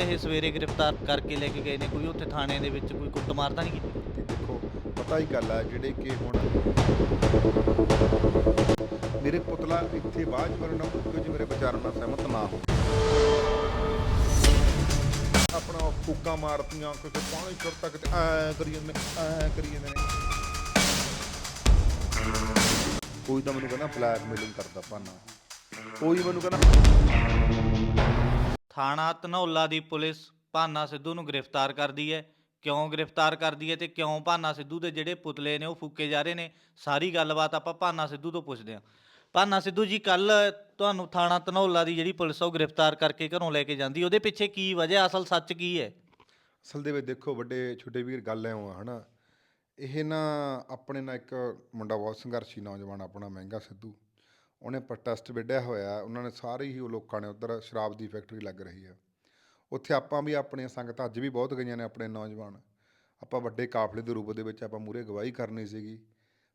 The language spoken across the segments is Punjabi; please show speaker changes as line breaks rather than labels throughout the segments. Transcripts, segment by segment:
ਇਹ ਸਵੇਰੇ ਗ੍ਰਿਫਤਾਰ ਕਰਕੇ ਲੈ ਕੇ ਗਏ ਨੇ। ਕੋਈ ਉੱਥੇ ਥਾਣੇ ਦੇ ਵਿੱਚ ਕੋਈ ਕੁੱਟਮਾਰ ਤਾਂ ਨਹੀਂ ਕੀਤੀ?
ਕਿ ਦੇਖੋ, ਪਤਾ ਹੀ ਗੱਲ ਹੈ ਜਿਹੜੇ ਕਿ ਹੁਣ ਮੇਰੇ ਪੁਤਲਾ ਇੱਥੇ ਬਾਅਦ 'ਚ ਮੇਰੇ ਮੇਰੇ ਵਿਚਾਰਾਂ ਨਾਲ ਸਹਿਮਤ ਨਾ ਹੋ ਆਪਣਾ ਫੂਕਾਂ ਮਾਰਤੀਆਂ ਕਿਤੇ ਪਾਣੀ ਚੁਰਤਾ ਕਿਤੇ ਐ ਕਰੀ ਜਾਂਦੇ, ਐ ਕਰੀ ਜਾਂਦੇ ਨੇ। ਕੋਈ ਤਾਂ ਮੈਨੂੰ ਕਹਿੰਦਾ ਬਲੈਕਮੇਲਿੰਗ ਕਰਦਾ ਪਾਣਾ ਕੋਈ ਮੈਨੂੰ ਕਹਿੰਦਾ
ਥਾਣਾ ਧਨੌਲਾ ਦੀ ਪੁਲਿਸ ਭਾਨਾ ਸਿੱਧੂ ਨੂੰ ਗ੍ਰਿਫਤਾਰ ਕਰਦੀ ਹੈ। ਕਿਉਂ ਗ੍ਰਿਫਤਾਰ ਕਰਦੀ ਹੈ ਤੇ ਕਿਉਂ ਭਾਨਾ ਸਿੱਧੂ ਦੇ ਜਿਹੜੇ ਪੁਤਲੇ ਨੇ ਉਹ ਫੂਕੇ ਜਾ ਰਹੇ ਨੇ, ਸਾਰੀ ਗੱਲਬਾਤ ਆਪਾਂ ਭਾਨਾ ਸਿੱਧੂ ਤੋਂ ਪੁੱਛਦੇ ਹਾਂ। ਭਾਨਾ ਸਿੱਧੂ ਜੀ ਕੱਲ ਤੁਹਾਨੂੰ ਥਾਣਾ ਧਨੌਲਾ ਦੀ ਜਿਹੜੀ ਪੁਲਿਸ ਆ ਉਹ ਗ੍ਰਿਫਤਾਰ ਕਰਕੇ ਘਰੋਂ ਲੈ ਕੇ ਜਾਂਦੀ, ਉਹਦੇ ਪਿੱਛੇ ਕੀ ਵਜ੍ਹਾ, ਅਸਲ ਸੱਚ ਕੀ ਹੈ?
ਅਸਲ ਦੇ ਵਿੱਚ ਦੇਖੋ, ਵੱਡੇ ਛੋਟੇ ਵੀਰ ਗੱਲ ਐ ਆ, ਹਨਾ। ਇਹ ਨਾ ਆਪਣੇ ਨਾਲ ਇੱਕ ਮੁੰਡਾ ਬਹੁਤ ਸੰਘਰਸ਼ੀ ਨੌਜਵਾਨ, ਆਪਣਾ ਮਹਿੰਗਾ ਸਿੱਧੂ। ਉਹਨੇ ਪ੍ਰੋਟੈਸਟ ਵਿੱਢਿਆ ਹੋਇਆ, ਉਹਨਾਂ ਨੇ ਸਾਰੇ ਹੀ ਉਹ ਲੋਕਾਂ ਨੇ ਉਧਰ ਸ਼ਰਾਬ ਦੀ ਫੈਕਟਰੀ ਲੱਗ ਰਹੀ ਆ ਉੱਥੇ ਆਪਾਂ ਵੀ ਆਪਣੀਆਂ ਸੰਗਤਾਂ ਅੱਜ ਵੀ ਬਹੁਤ ਗਈਆਂ ਨੇ ਆਪਣੇ ਨੌਜਵਾਨ। ਆਪਾਂ ਵੱਡੇ ਕਾਫਲੇ ਦੇ ਰੂਪ ਦੇ ਵਿੱਚ ਆਪਾਂ ਮੂਰੇ ਗਵਾਹੀ ਕਰਨੀ ਸੀਗੀ।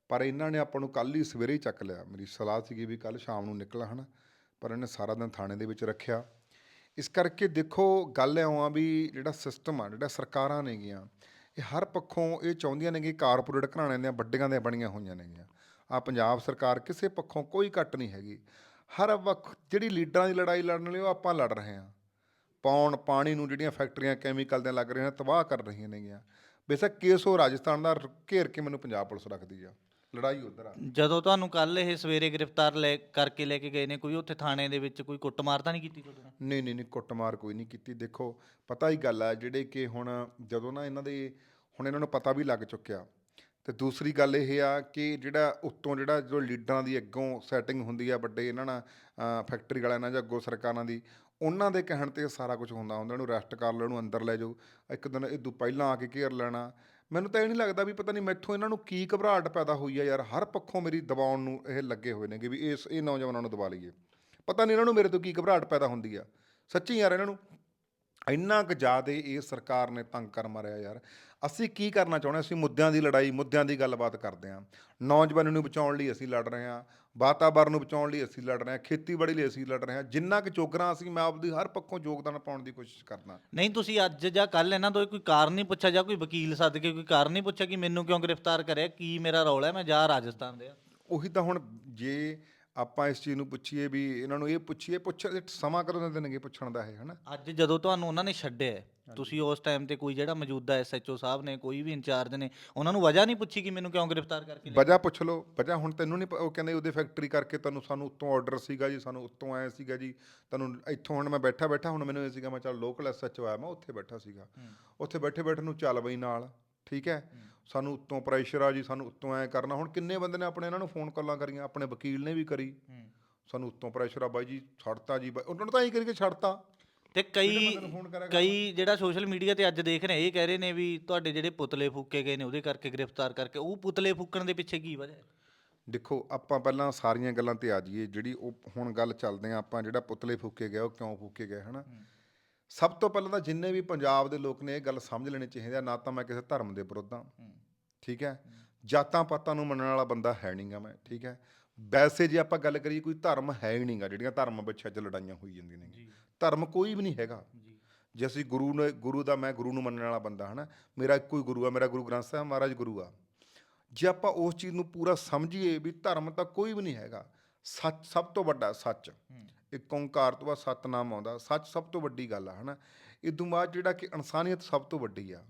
ਪਰ ਇਹਨਾਂ ਨੇ ਆਪਾਂ ਨੂੰ ਕੱਲ ਹੀ ਸਵੇਰੇ ਹੀ ਚੱਕ ਲਿਆ। ਮੇਰੀ ਸਲਾਹ ਸੀਗੀ ਵੀ ਕੱਲ ਸ਼ਾਮ ਨੂੰ ਨਿਕਲ ਹਨਾ ਪਰ ਇਹਨੇ ਸਾਰਾ ਦਿਨ ਥਾਣੇ ਦੇ ਵਿੱਚ ਰੱਖਿਆ। ਇਸ ਕਰਕੇ ਦੇਖੋ, ਗੱਲ ਐ ਆ ਵੀ ਜਿਹੜਾ ਸਿਸਟਮ ਆ, ਜਿਹੜਾ ਸਰਕਾਰਾਂ ਨੇਗੀਆਂ, ਇਹ ਹਰ ਪੱਖੋਂ ਇਹ ਚਾਹੁੰਦੀਆਂ ਨੇ ਕਿ ਕਾਰਪੋਰੇਟ ਘਰਾਣਿਆਂ ਦੀਆਂ ਵੱਡੀਆਂ ਦੀਆਂ ਬਣੀਆਂ ਹੋਈਆਂ ਨੇਗੀਆਂ। ਆ ਪੰਜਾਬ ਸਰਕਾਰ ਕਿਸੇ ਪੱਖੋਂ ਕੋਈ ਘੱਟ ਨਹੀਂ ਹੈਗੀ। ਹਰ ਵਕਤ ਜਿਹੜੀ ਲੀਡਰਾਂ ਦੀ ਲੜਾਈ ਲੜਨ ਲਈ ਉਹ ਆਪਾਂ ਲੜ ਰਹੇ ਹਾਂ। ਪੌਣ ਪਾਣੀ ਨੂੰ ਜਿਹੜੀਆਂ ਫੈਕਟਰੀਆਂ ਕੈਮੀਕਲ ਦੀਆਂ ਲੱਗ ਰਹੀਆਂ ਨੇ ਤਬਾਹ ਕਰ ਰਹੀਆਂ ਨੇਗੀਆਂ। ਬੇਸ਼ੱਕ ਕੇਸ ਉਹ ਰਾਜਸਥਾਨ ਦਾ ਘੇਰ ਕੇ ਮੈਨੂੰ ਪੰਜਾਬ ਪੁਲਿਸ ਰੱਖਦੀ ਆ। ਲੜਾਈ ਉਧਰ ਆ।
ਜਦੋਂ ਤੁਹਾਨੂੰ ਕੱਲ ਇਹ ਸਵੇਰੇ ਗ੍ਰਿਫਤਾਰ ਲੈ ਕਰਕੇ ਲੈ ਕੇ ਗਏ ਨੇ ਕੋਈ ਉੱਥੇ ਥਾਣੇ ਦੇ ਵਿੱਚ ਕੋਈ ਕੁੱਟਮਾਰ ਤਾਂ ਨਹੀਂ ਕੀਤੀ ਤੁਹਾਡੇ ਨਾਲ?
ਨਹੀਂ ਨਹੀਂ ਨਹੀਂ ਕੁੱਟਮਾਰ ਕੋਈ ਨਹੀਂ ਕੀਤੀ। ਦੇਖੋ ਪਤਾ ਹੀ ਗੱਲ ਹੈ ਜਿਹੜੇ ਕਿ ਹੁਣ ਜਦੋਂ ਨਾ ਇਹਨਾਂ ਦੇ ਹੁਣ ਇਹਨਾਂ ਨੂੰ ਪਤਾ ਵੀ ਲੱਗ ਚੁੱਕਿਆ ਤੇ ਦੂਸਰੀ ਗੱਲ ਇਹ ਆ ਕਿ ਜਿਹੜਾ ਉੱਤੋਂ ਜਿਹੜਾ ਜੋ ਲੀਡਰਾਂ ਦੀ ਅੱਗੋਂ ਸੈਟਿੰਗ ਹੁੰਦੀ ਆ ਵੱਡੇ ਇਹਨਾਂ ਨਾਲ ਫੈਕਟਰੀ ਵਾਲਿਆਂ ਨਾਲ ਜਾਂ ਅੱਗੋਂ ਸਰਕਾਰਾਂ ਦੀ, ਉਹਨਾਂ ਦੇ ਕਹਿਣ ਤੇ ਸਾਰਾ ਕੁਝ ਹੁੰਦਾ ਹੁੰਦਾ ਇਹਨੂੰ ਰੈਸਟ ਕਰ ਲਓ ਇਹਨੂੰ ਅੰਦਰ ਲੈ ਜਾਓ, ਇੱਕ ਦਿਨ ਇਹ ਤੋਂ ਪਹਿਲਾਂ ਆ ਕੇ ਘੇਰ ਲੈਣਾ। ਮੈਨੂੰ ਤਾਂ ਇਹ ਨਹੀਂ ਲੱਗਦਾ ਵੀ ਪਤਾ ਨਹੀਂ ਮੈਥੋਂ ਇਹਨਾਂ ਨੂੰ ਕੀ ਘਬਰਾਹਟ ਪੈਦਾ ਹੋਈ ਆ ਯਾਰ, ਹਰ ਪੱਖੋਂ ਮੇਰੀ ਦਬਾਉਣ ਨੂੰ ਇਹ ਲੱਗੇ ਹੋਏ ਨੇਗੇ ਵੀ ਇਸ, ਇਹ ਨੌਜਵਾਨਾਂ ਨੂੰ ਦਬਾ ਲਈਏ। ਪਤਾ ਨਹੀਂ ਇਹਨਾਂ ਨੂੰ ਮੇਰੇ ਤੋਂ ਕੀ ਘਬਰਾਹਟ ਪੈਦਾ ਹੁੰਦੀ ਆ। ਸੱਚੀ ਯਾਰ ਇਹਨਾਂ ਨੂੰ ਇੰਨਾ ਕੁ ਜ਼ਿਆਦਾ ਇਹ ਸਰਕਾਰ ਨੇ ਤੰਗ ਕਰ ਮਾਰਿਆ ਯਾਰ। ਅਸੀਂ ਕੀ ਕਰਨਾ ਚਾਹੁੰਦੇ ਹਾਂ? ਅਸੀਂ ਮੁੱਦਿਆਂ ਦੀ ਲੜਾਈ ਮੁੱਦਿਆਂ ਦੀ ਗੱਲਬਾਤ ਕਰਦੇ ਹਾਂ। ਨੌਜਵਾਨਾਂ ਨੂੰ ਬਚਾਉਣ ਲਈ ਅਸੀਂ ਲੜ ਰਹੇ ਹਾਂ। ਵਾਤਾਵਰਨ ਨੂੰ ਬਚਾਉਣ ਲਈ ਅਸੀਂ ਲੜ ਰਹੇ ਹਾਂ। ਖੇਤੀਬਾੜੀ ਲਈ ਅਸੀਂ ਲੜ ਰਹੇ ਹਾਂ। ਜਿੰਨਾ ਕੁ ਚੋਗਰਾਂ ਅਸੀਂ ਮੈਂ ਆਪਦੀ ਹਰ ਪੱਖੋਂ ਯੋਗਦਾਨ ਪਾਉਣ ਦੀ ਕੋਸ਼ਿਸ਼ ਕਰਦਾ।
ਨਹੀਂ ਤੁਸੀਂ ਅੱਜ ਜਾਂ ਕੱਲ ਇਹਨਾਂ ਤੋਂ ਕੋਈ ਕਾਰਨ ਨਹੀਂ ਪੁੱਛਿਆ ਜਾਂ ਕੋਈ ਵਕੀਲ ਸੱਦ ਕੇ ਕੋਈ ਕਾਰਨ ਨਹੀਂ ਪੁੱਛਿਆ ਕਿ ਮੈਨੂੰ ਕਿਉਂ ਗ੍ਰਿਫਤਾਰ ਕਰਿਆ? ਕੀ ਮੇਰਾ ਰੌਲਾ ਹੈ? ਮੈਂ ਜਾ ਰਾਜਸਥਾਨ ਦੇ
ਉਹੀ ਤਾਂ ਹੁਣ ਜੇ ਆਪਾਂ ਇਸ ਚੀਜ਼ ਨੂੰ ਪੁੱਛੀਏ ਵੀ ਇਹਨਾਂ ਨੂੰ ਇਹ ਪੁੱਛੀਏ ਪੁੱਛ ਸਮਾਂ ਕਦੋਂ ਦੇ ਦੇਣਗੇ ਪੁੱਛਣ ਦਾ ਇਹ ਹਨਾ?
ਅੱਜ ਜਦੋਂ ਤੁਹਾਨੂੰ ਉਹਨਾਂ ਨੇ ਛੱਡਿਆ ਹੈ, ਤੁਸੀਂ ਉਸ ਟਾਈਮ ਤੇ ਕੋਈ ਜਿਹੜਾ ਮੌਜੂਦਾ ਐਸਐਚਓ ਸਾਹਿਬ ਨੇ ਕੋਈ ਵੀ ਇੰਚਾਰਜ ਨੇ ਉਹਨਾਂ ਨੂੰ ਵਜ੍ਹਾ ਨਹੀਂ ਪੁੱਛੀ ਕਿ ਮੈਨੂੰ ਕਿਉਂ ਗ੍ਰਿਫਤਾਰ ਕਰਕੇ ਲਿਆ?
ਵਜ੍ਹਾ ਪੁੱਛ ਲਓ ਵਜ੍ਹਾ ਹੁਣ ਤੈਨੂੰ ਨਹੀਂ ਉਹ ਕਹਿੰਦੇ ਉਹਦੇ ਫੈਕਟਰੀ ਕਰਕੇ ਤੁਹਾਨੂੰ ਸਾਨੂੰ ਉੱਤੋਂ ਆਰਡਰ ਸੀਗਾ ਜੀ ਸਾਨੂੰ ਉੱਤੋਂ ਆਇਆ ਸੀਗਾ ਜੀ ਤੁਹਾਨੂੰ ਇੱਥੋਂ ਹੁਣ ਮੈਂ ਬੈਠਾ ਬੈਠਾ ਹੁਣ ਮੈਨੂੰ ਇਹ ਸੀਗਾ ਮੈਂ ਚੱਲ ਲੋਕਲ ਐਸਐਚਓ ਆਇਆ ਮੈਂ ਉੱਥੇ ਬੈਠਾ ਸੀਗਾ। ਉੱਥੇ ਬੈਠੇ ਬੈਠੇ ਨੂੰ ਚੱਲ ਬਈ ਨਾਲ ਠੀਕ ਹੈ। ਸਾਨੂੰ ਉੱਤੋਂ ਪ੍ਰੈਸ਼ਰ ਆ ਜੀ ਸਾਨੂੰ ਉੱਤੋਂ ਐ ਕਰਨਾ। ਹੁਣ ਕਿੰਨੇ ਬੰਦੇ ਨੇ ਆਪਣੇ ਇਹਨਾਂ ਨੂੰ ਫੋਨ ਕਾਲਾਂ ਕਰੀਆਂ ਆਪਣੇ ਵਕੀਲ ਨੇ ਵੀ ਕਰੀ। ਸਾਨੂੰ ਉੱਤੋਂ ਪ੍ਰੈਸ਼ਰ ਆ ਬਾਈ ਜੀ ਛੱਡਤਾ ਜੀ ਉਹਨਾਂ ਨੂੰ ਤਾਂ ਐਂ ਕਰਕੇ ਛੱਡਤਾ।
ਤੇ ਕਈ ਕਈ ਜਿਹੜਾ ਸੋਸ਼ਲ ਮੀਡੀਆ ਤੇ ਅੱਜ ਦੇਖ ਰਹੇ ਇਹ ਕਹਿ ਰਹੇ ਨੇ ਵੀ ਤੁਹਾਡੇ ਜਿਹੜੇ ਪੁਤਲੇ ਫੂਕੇ ਗਏ ਨੇ ਉਹਦੇ ਕਰਕੇ ਗ੍ਰਿਫਤਾਰ ਕਰਕੇ ਉਹ ਪੁਤਲੇ ਫੂਕਣ ਦੇ ਪਿੱਛੇ ਕੀ ਵਜ੍ਹਾ ਹੈ?
ਦੇਖੋ ਆਪਾਂ ਪਹਿਲਾਂ ਸਾਰੀਆਂ ਗੱਲਾਂ ਤੇ ਆ ਜਾਈਏ। ਜਿਹੜੀ ਉਹ ਹੁਣ ਗੱਲ ਚੱਲਦੇ ਆ ਆਪਾਂ ਜਿਹੜਾ ਪੁਤਲੇ ਫੂਕੇ ਗਏ ਉਹ ਕਿਉਂ ਫੂਕੇ ਗਏ ਹਨਾ? ਸਭ ਤੋਂ ਪਹਿਲਾਂ ਤਾਂ ਜਿੰਨੇ ਵੀ ਪੰਜਾਬ ਦੇ ਲੋਕ ਨੇ ਇਹ ਗੱਲ ਸਮਝ ਲੈਣੀ ਚਾਹੀਦੀ ਆ ਨਾ ਤਾਂ ਮੈਂ ਕਿਸੇ ਧਰਮ ਦੇ ਵਿਰੁੱਧ ਹਾਂ। ਠੀਕ ਹੈ? ਜਾਤਾਂ ਪਾਤਾਂ ਨੂੰ ਮੰਨਣ ਵਾਲਾ ਬੰਦਾ ਹੈ ਨਹੀਂਗਾ ਮੈਂ ਠੀਕ ਹੈ? ਵੈਸੇ ਜੇ ਆਪਾਂ ਗੱਲ ਕਰੀਏ ਕੋਈ ਧਰਮ ਹੈ ਹੀ ਨਹੀਂਗਾ ਜਿਹੜੀਆਂ ਧਰਮ ਵਿੱਚ ਅੱਜ ਲੜਾਈਆਂ ਹੋਈ ਜਾਂਦੀਆਂ ਨੇ। ਧਰਮ ਕੋਈ ਵੀ ਨਹੀਂ ਹੈਗਾ। ਜੇ। ਅਸੀਂ ਗੁਰੂ ਨੇ ਗੁਰੂ ਦਾ ਮੈਂ ਗੁਰੂ ਨੂੰ ਮੰਨਣ ਵਾਲਾ ਬੰਦਾ ਹਨਾ? ਮੇਰਾ ਇੱਕੋ ਹੀ ਗੁਰੂ ਆ ਮੇਰਾ ਗੁਰੂ ਗ੍ਰੰਥ ਸਾਹਿਬ ਮਹਾਰਾਜ ਗੁਰੂ ਆ। ਜੇ ਆਪਾਂ ਉਸ ਚੀਜ਼ ਨੂੰ ਪੂਰਾ ਸਮਝੀਏ ਵੀ ਧਰਮ ਤਾਂ ਕੋਈ ਵੀ ਨਹੀਂ ਹੈਗਾ ਸੱਚ ਸਭ ਤੋਂ ਵੱਡਾ ਸੱਚ। ਇੱਕ ਓੰਕਾਰ ਤੋਂ ਬਾਅਦ ਸਤਨਾਮ ਆਉਂਦਾ ਸੱਚ ਸਭ ਤੋਂ ਵੱਡੀ ਗੱਲ ਆ ਹਨਾ? ਇਦੋਂ ਬਾਅਦ ਜਿਹੜਾ ਕਿ ਇਨਸਾਨੀਅਤ ਸਭ ਤੋਂ ਵੱਡੀ ਆ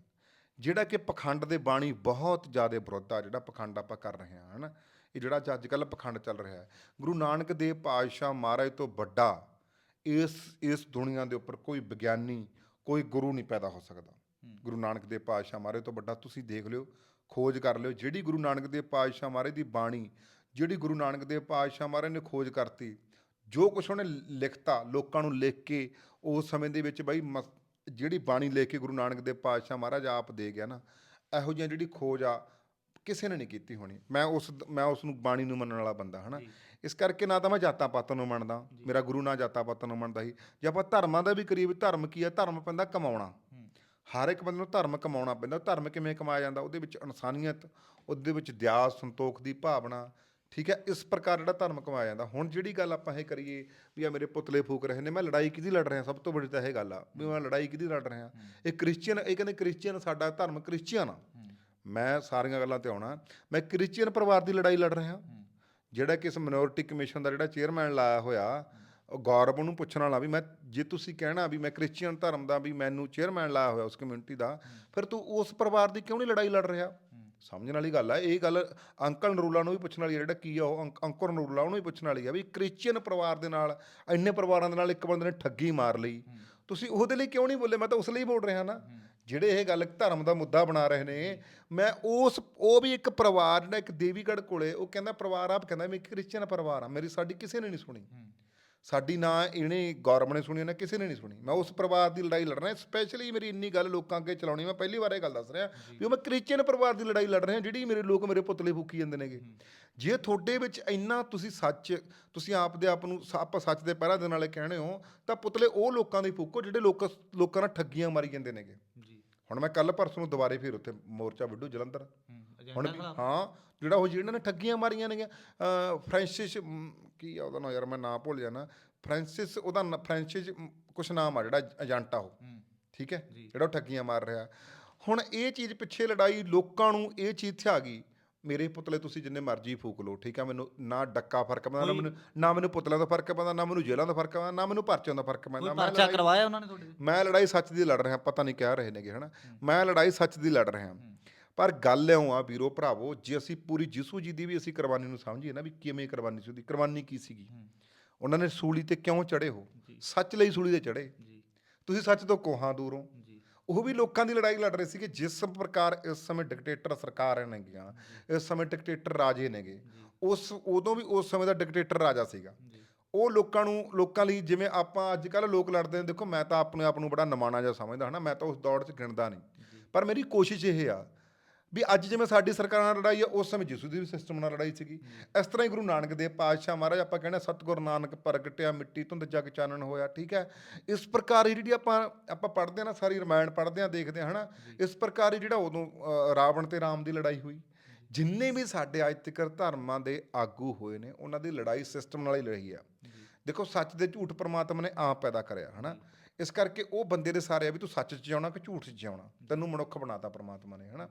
ਜਿਹੜਾ ਕਿ ਪਖੰਡ ਦੇ ਬਾਣੀ ਬਹੁਤ ਜ਼ਿਆਦਾ ਵਿਰੋਧ ਆ ਜਿਹੜਾ ਪਖੰਡ ਆਪਾਂ ਕਰ ਰਹੇ ਹਾਂ ਹਨਾ? ਇਹ ਜਿਹੜਾ ਅੱਜ ਕੱਲ੍ਹ ਪਖੰਡ ਚੱਲ ਰਿਹਾ ਹੈ। ਗੁਰੂ ਨਾਨਕ ਦੇਵ ਪਾਤਸ਼ਾਹ ਮਹਾਰਾਜ ਤੋਂ ਵੱਡਾ ਇਸ ਇਸ ਦੁਨੀਆ ਦੇ ਉੱਪਰ ਕੋਈ ਵਿਗਿਆਨੀ ਕੋਈ ਗੁਰੂ ਨਹੀਂ ਪੈਦਾ ਹੋ ਸਕਦਾ। ਗੁਰੂ ਨਾਨਕ ਦੇਵ ਪਾਤਸ਼ਾਹ ਮਹਾਰਾਜ ਤੋਂ ਵੱਡਾ ਤੁਸੀਂ ਦੇਖ ਲਿਓ ਖੋਜ ਕਰ ਲਿਓ ਜਿਹੜੀ ਗੁਰੂ ਨਾਨਕ ਦੇਵ ਪਾਤਸ਼ਾਹ ਮਹਾਰਾਜ ਦੀ ਬਾਣੀ ਜਿਹੜੀ ਗੁਰੂ ਨਾਨਕ ਦੇਵ ਪਾਤਸ਼ਾਹ ਮਹਾਰਾਜ ਨੇ ਖੋਜ ਕਰਤੀ ਜੋ ਕੁਛ ਉਹਨੇ ਲਿਖਤਾ ਲੋਕਾਂ ਨੂੰ ਲਿਖ ਕੇ ਉਸ ਸਮੇਂ ਦੇ ਵਿੱਚ ਬਾਈ ਮਸ- ਜਿਹੜੀ ਬਾਣੀ ਲੈ ਕੇ ਗੁਰੂ ਨਾਨਕ ਦੇਵ ਪਾਤਸ਼ਾਹ ਮਹਾਰਾਜ ਆਪ ਦੇ ਗਿਆ ਨਾ ਇਹੋ ਜਿਹੀ ਜਿਹੜੀ ਖੋਜ ਆ ਕਿਸੇ ਨੇ ਨਹੀਂ ਕੀਤੀ ਹੋਣੀ। ਮੈਂ ਉਸ ਮੈਂ ਉਸ ਨੂੰ ਬਾਣੀ ਨੂੰ ਮੰਨਣ ਵਾਲਾ ਬੰਦਾ ਹਨਾ? ਇਸ ਕਰਕੇ ਨਾ ਤਾਂ ਮੈਂ ਜਾਤਾਂ ਪਾਤਾਂ ਨੂੰ ਮੰਨਦਾ ਮੇਰਾ ਗੁਰੂ ਨਾ ਜਾਤਾਂ ਪਾਤਾਂ ਨੂੰ ਮੰਨਦਾ ਸੀ। ਜੇ ਆਪਾਂ ਧਰਮਾਂ ਦਾ ਵੀ ਕਰੀਏ ਵੀ ਧਰਮ ਕੀ ਹੈ ਧਰਮ ਪੈਂਦਾ ਕਮਾਉਣਾ। ਹਰ ਇੱਕ ਬੰਦੇ ਨੂੰ ਧਰਮ ਕਮਾਉਣਾ ਪੈਂਦਾ ਧਰਮ ਕਿਵੇਂ ਕਮਾਇਆ ਜਾਂਦਾ ਉਹਦੇ ਵਿੱਚ ਇਨਸਾਨੀਅਤ ਉਹਦੇ ਵਿੱਚ ਦਿਆ ਸੰਤੋਖ ਦੀ ਭਾਵਨਾ ਠੀਕ ਹੈ, ਇਸ ਪ੍ਰਕਾਰ ਜਿਹੜਾ ਧਰਮ ਕਮਾਇਆ ਜਾਂਦਾ। ਹੁਣ ਜਿਹੜੀ ਗੱਲ ਆਪਾਂ ਇਹ ਕਰੀਏ ਵੀ ਆ ਮੇਰੇ ਪੁਤਲੇ ਫੂਕ ਰਹੇ ਨੇ, ਮੈਂ ਲੜਾਈ ਕਿਹਦੀ ਲੜ ਰਿਹਾ? ਸਭ ਤੋਂ ਵੱਡੀ ਤਾਂ ਇਹ ਗੱਲ ਆ ਵੀ ਮੈਂ ਲੜਾਈ ਕਿਹਦੀ ਲੜ ਰਿਹਾ? ਇਹ ਕ੍ਰਿਸਚੀਅਨ, ਇਹ ਕਹਿੰਦੇ ਕ੍ਰਿਸਚੀਅਨ ਸਾਡਾ ਧਰਮ ਕ੍ਰਿਸਚੀਅਨ ਆ। ਮੈਂ ਸਾਰੀਆਂ ਗੱਲਾਂ ਤੇ ਆਉਣਾ। ਮੈਂ ਕ੍ਰਿਸਚੀਅਨ ਪਰਿਵਾਰ ਦੀ ਲੜਾਈ ਲੜ ਰਿਹਾ। ਜਿਹੜਾ ਕਿ ਇਸ ਮਿਨੋਰਿਟੀ ਕਮਿਸ਼ਨ ਦਾ ਜਿਹੜਾ ਚੇਅਰਮੈਨ ਲਾਇਆ ਹੋਇਆ ਗੌਰਵ ਨੂੰ ਪੁੱਛਣ ਵਾਲਾ ਵੀ ਮੈਂ, ਜੇ ਤੁਸੀਂ ਕਹਿਣਾ ਵੀ ਮੈਂ ਕ੍ਰਿਸਚੀਅਨ ਧਰਮ ਦਾ ਵੀ ਮੈਨੂੰ ਚੇਅਰਮੈਨ ਲਾਇਆ ਹੋਇਆ ਉਸ ਕਮਿਊਨਿਟੀ ਦਾ, ਫਿਰ ਤੂੰ ਉਸ ਪਰਿਵਾਰ ਦੀ ਕਿਉਂ ਨਹੀਂ ਲੜਾਈ ਲੜ ਰਿਹਾ? ਸਮਝਣ ਵਾਲੀ ਗੱਲ ਆ ਇਹ ਗੱਲ ਅੰਕਲ ਨਰੂਲਾ ਨੂੰ ਵੀ ਪੁੱਛਣ ਵਾਲੀ ਆ ਜਿਹੜਾ ਕੀ ਆ ਉਹ ਅੰਕ- ਅੰਕੁਰ ਨਰੂਲਾ ਉਹਨੂੰ ਵੀ ਪੁੱਛਣ ਵਾਲੀ ਆ ਵੀ ਕ੍ਰਿਸਚੀਅਨ ਪਰਿਵਾਰ ਦੇ ਨਾਲ ਇੰਨੇ ਪਰਿਵਾਰਾਂ ਦੇ ਨਾਲ ਇੱਕ ਬੰਦੇ ਨੇ ਠੱਗੀ ਮਾਰ ਲਈ। ਤੁਸੀਂ ਉਹਦੇ ਲਈ ਕਿਉਂ ਨਹੀਂ ਬੋਲੇ? ਮੈਂ ਤਾਂ ਉਸ ਲਈ ਬੋਲ ਰਿਹਾ ਨਾ। ਜਿਹੜੇ ਇਹ ਗੱਲ ਧਰਮ ਦਾ ਮੁੱਦਾ ਬਣਾ ਰਹੇ ਨੇ ਮੈਂ ਉਸ ਉਹ ਵੀ ਇੱਕ ਪਰਿਵਾਰ ਜਿਹੜਾ ਇੱਕ ਦੇਵੀਗੜ੍ਹ ਕੋਲੇ ਉਹ ਕਹਿੰਦਾ ਪਰਿਵਾਰ ਆਪ ਕਹਿੰਦਾ ਮੈਂ ਇੱਕ ਕ੍ਰਿਸਚੀਅਨ ਪਰਿਵਾਰ ਆ ਮੇਰੀ ਸਾਡੀ ਕਿਸੇ ਨੇ ਨਹੀਂ ਸੁਣੀ। ਸਾਡੀ ਨਾ ਇਹਨੇ ਗੌਰਵ ਨੇ ਸੁਣੀ ਨਾ ਕਿਸੇ ਨੇ ਨਹੀਂ ਸੁਣੀ। ਮੈਂ ਉਸ ਪਰਿਵਾਰ ਦੀ ਲੜਾਈ ਲੜ ਰਿਹਾ ਸਪੈਸ਼ਲੀ ਮੇਰੀ ਇੰਨੀ ਗੱਲ ਲੋਕਾਂ ਅੱਗੇ ਚਲਾਉਣੀ ਮੈਂ ਪਹਿਲੀ ਵਾਰ ਇਹ ਗੱਲ ਦੱਸ ਰਿਹਾ ਵੀ ਮੈਂ ਕ੍ਰਿਸਚੀਅਨ ਪਰਿਵਾਰ ਦੀ ਲੜਾਈ ਲੜ ਰਿਹਾ ਜਿਹੜੀ ਮੇਰੇ ਲੋਕ ਮੇਰੇ ਪੁਤਲੇ ਫੂਕੀ ਜਾਂਦੇ ਨੇਗੇ। ਜੇ ਤੁਹਾਡੇ ਵਿੱਚ ਇੰਨਾ ਤੁਸੀਂ ਸੱਚ ਤੁਸੀਂ ਆਪ ਦੇ ਆਪ ਨੂੰ ਆਪਾਂ ਸੱਚ ਦੇ ਪਹਿਰਾ ਦੇਣ ਵਾਲੇ ਕਹਿਣੇ ਹੋ ਤਾਂ ਪੁਤਲੇ ਉਹ ਲੋਕਾਂ ਦੇ ਫੂਕੋ ਜਿਹੜੇ ਲੋਕ ਲੋਕਾਂ ਨਾਲ ਠੱਗੀਆਂ ਮਾਰੀ ਜਾਂਦੇ ਨੇਗੇ।
ਜੀ।
ਹੁਣ ਮੈਂ ਕੱਲ ਪਰਸੋਂ ਨੂੰ ਦੁਬਾਰੇ ਫਿਰ ਉੱਥੇ ਮੋਰਚਾ ਵਿੱਢੂ ਜਲੰਧਰ। ਹੁਣ ਹਾਂ ਜਿਹੜਾ ਉਹ ਜਿਹਨਾਂ ਨੇ ਠੱਗੀਆਂ ਮਾਰੀਆਂ ਨੇਗੀਆਂ ਅਹ ਫ੍ਰੈਂਸਿਸ ਕੀ ਆ ਉਹਦਾ ਨਾਂ ਯਾਰ ਮੈਂ ਨਾਂ ਭੁੱਲ ਜਾਣਾ ਫ੍ਰੈਂਸਿਸ ਉਹਦਾ ਫ੍ਰੈਂਸਿਸ ਕੁਛ ਨਾਮ ਆ ਜਿਹੜਾ ਏਜੰਟ ਆ ਉਹ। ਠੀਕ ਹੈ। ਜਿਹੜਾ ਉਹ ਠੱਗੀਆਂ ਮਾਰ ਰਿਹਾ। ਹੁਣ ਇਹ ਚੀਜ਼ ਪਿੱਛੇ ਲੜਾਈ ਲੋਕਾਂ ਨੂੰ ਇਹ ਚੀਜ਼ ਆ ਗਈ ਮੇਰੇ ਪੁਤਲੇ ਤੁਸੀਂ ਜਿੰਨੇ ਮਰਜ਼ੀ ਫੂਕ ਲਓ ਠੀਕ ਹੈ? ਮੈਨੂੰ ਨਾ ਡੱਕਾ ਫ਼ਰਕ ਪੈਂਦਾ ਨਾ ਮੈਨੂੰ ਨਾ ਮੈਨੂੰ ਪੁਤਲਿਆਂ ਦਾ ਫ਼ਰਕ ਪੈਂਦਾ ਨਾ ਮੈਨੂੰ ਜੇਲ੍ਹਾਂ ਦਾ ਫ਼ਰਕ ਪੈਂਦਾ ਨਾ ਮੈਨੂੰ ਪਰਚਿਆਂ ਦਾ ਫ਼ਰਕ ਪੈਂਦਾ। ਮੈਂ
ਪਰਚਾ ਕਰਵਾਇਆ ਉਹਨਾਂ ਨੇ ਤੁਹਾਡੇ?
ਮੈਂ ਲੜਾਈ ਸੱਚ ਦੀ ਲੜ ਰਿਹਾ ਪਤਾ ਨਹੀਂ ਕਹਿ ਰਹੇ ਨੇਗੇ ਹਨਾ? ਮੈਂ ਲੜਾਈ ਸੱਚ ਦੀ ਲੜ ਰਿਹਾ। ਪਰ ਗੱਲ ਇਉਂ ਆ ਵੀਰੋ ਭਰਾਵੋ ਜੇ ਅਸੀਂ ਪੂਰੀ ਯਿਸੂ ਜੀ ਦੀ ਵੀ ਅਸੀਂ ਕੁਰਬਾਨੀ ਨੂੰ ਸਮਝੀਏ ਨਾ ਵੀ ਕਿਵੇਂ ਕੁਰਬਾਨੀ ਸੀ ਉਹਦੀ ਕੁਰਬਾਨੀ ਕੀ ਸੀਗੀ? ਉਹਨਾਂ ਨੇ ਸੂਲੀ ਤੇ ਕਿਉਂ ਚੜੇ ਹੋ ਸੱਚ ਲਈ ਸੂਲੀ ਤੇ ਚੜੇ ਤੁਸੀਂ ਸੱਚ ਤੋਂ ਕੋਹਾਂ ਦੂਰ ਹੋ? ਉਹ ਵੀ ਲੋਕਾਂ ਦੀ ਲੜਾਈ ਲੜ ਰਹੇ ਸੀ ਕਿ ਜਿਸ ਪ੍ਰਕਾਰ ਇਸ ਸਮੇਂ ਡਿਕਟੇਟਰ ਸਰਕਾਰ ਨੇਗੀਆਂ ਇਸ ਸਮੇਂ ਡਿਕਟੇਟਰ ਰਾਜੇ ਨੇਗੇ ਉਸ ਉਦੋਂ ਵੀ ਉਸ ਸਮੇਂ ਦਾ ਡਿਕਟੇਟਰ ਰਾਜਾ ਸੀਗਾ। ਉਹ ਲੋਕਾਂ ਨੂੰ ਲੋਕਾਂ ਲਈ ਜਿਵੇਂ ਆਪਾਂ ਅੱਜ ਕੱਲ ਲੋਕ ਲੜਦੇ ਨੇ ਦੇਖੋ ਮੈਂ ਤਾਂ ਆਪਣੇ ਆਪ ਨੂੰ ਬੜਾ ਨਮਾਣਾ ਜਿਹਾ ਸਮਝਦਾ ਹਨਾ ਮੈਂ ਤਾਂ ਉਸ ਦੌੜ 'ਚ ਗਿਣਦਾ ਨਹੀਂ। ਪਰ ਮੇਰੀ ਕੋਸ਼ਿਸ਼ ਇਹ ਆ ਵੀ ਅੱਜ ਜਿਵੇਂ ਸਾਡੀ ਸਰਕਾਰ ਨਾਲ ਲੜਾਈ ਆ ਉਸ ਸਮੇਂ ਯਿਸੂ ਦੀ ਵੀ ਸਿਸਟਮ ਨਾਲ ਲੜਾਈ ਸੀਗੀ। ਇਸ ਤਰ੍ਹਾਂ ਹੀ ਗੁਰੂ ਨਾਨਕ ਦੇਵ ਪਾਤਸ਼ਾਹ ਮਹਾਰਾਜ ਆਪਾਂ ਕਹਿੰਦੇ ਸਤਿਗੁਰ ਨਾਨਕ ਪ੍ਰਗਟਿਆ ਮਿੱਟੀ ਧੁੰਦ ਜਗ ਚਾਨਣ ਹੋਇਆ ਠੀਕ ਹੈ? ਇਸ ਪ੍ਰਕਾਰ ਹੀ ਜਿਹੜੀ ਆਪਾਂ ਆਪਾਂ ਪੜ੍ਹਦੇ ਆ ਨਾ ਸਾਰੀ ਰਾਮਾਇਣ ਪੜ੍ਹਦੇ ਆ ਦੇਖਦੇ ਆ ਹਨਾ? ਇਸ ਪ੍ਰਕਾਰ ਹੀ ਜਿਹੜਾ ਉਦੋਂ ਰਾਵਣ ਤੇ ਰਾਮ ਦੀ ਲੜਾਈ ਹੋਈ। ਜਿੰਨੇ ਵੀ ਸਾਡੇ ਅੱਜ ਤੱਕ ਧਰਮਾਂ ਦੇ ਆਗੂ ਹੋਏ ਨੇ ਉਹਨਾਂ ਦੀ ਲੜਾਈ ਸਿਸਟਮ ਨਾਲ ਹੀ ਰਹੀ ਆ। ਦੇਖੋ ਸੱਚ ਦੇ ਝੂਠ ਪ੍ਰਮਾਤਮਾ ਨੇ ਆਪ ਪੈਦਾ ਕਰਿਆ ਹਨਾ? ਇਸ ਕਰਕੇ ਉਹ ਬੰਦੇ ਦੇ ਸਾਰੇ ਆ ਵੀ ਤੂੰ ਸੱਚ 'ਚ ਜਾਉਣਾ ਕਿ ਝੂਠ 'ਚ ਜਾਉਣਾ? ਤੈਨੂੰ ਮਨੁੱਖ ਬਣਾਤਾ ਪ੍ਰਮਾਤਮਾ ਨੇ ਹਨਾ?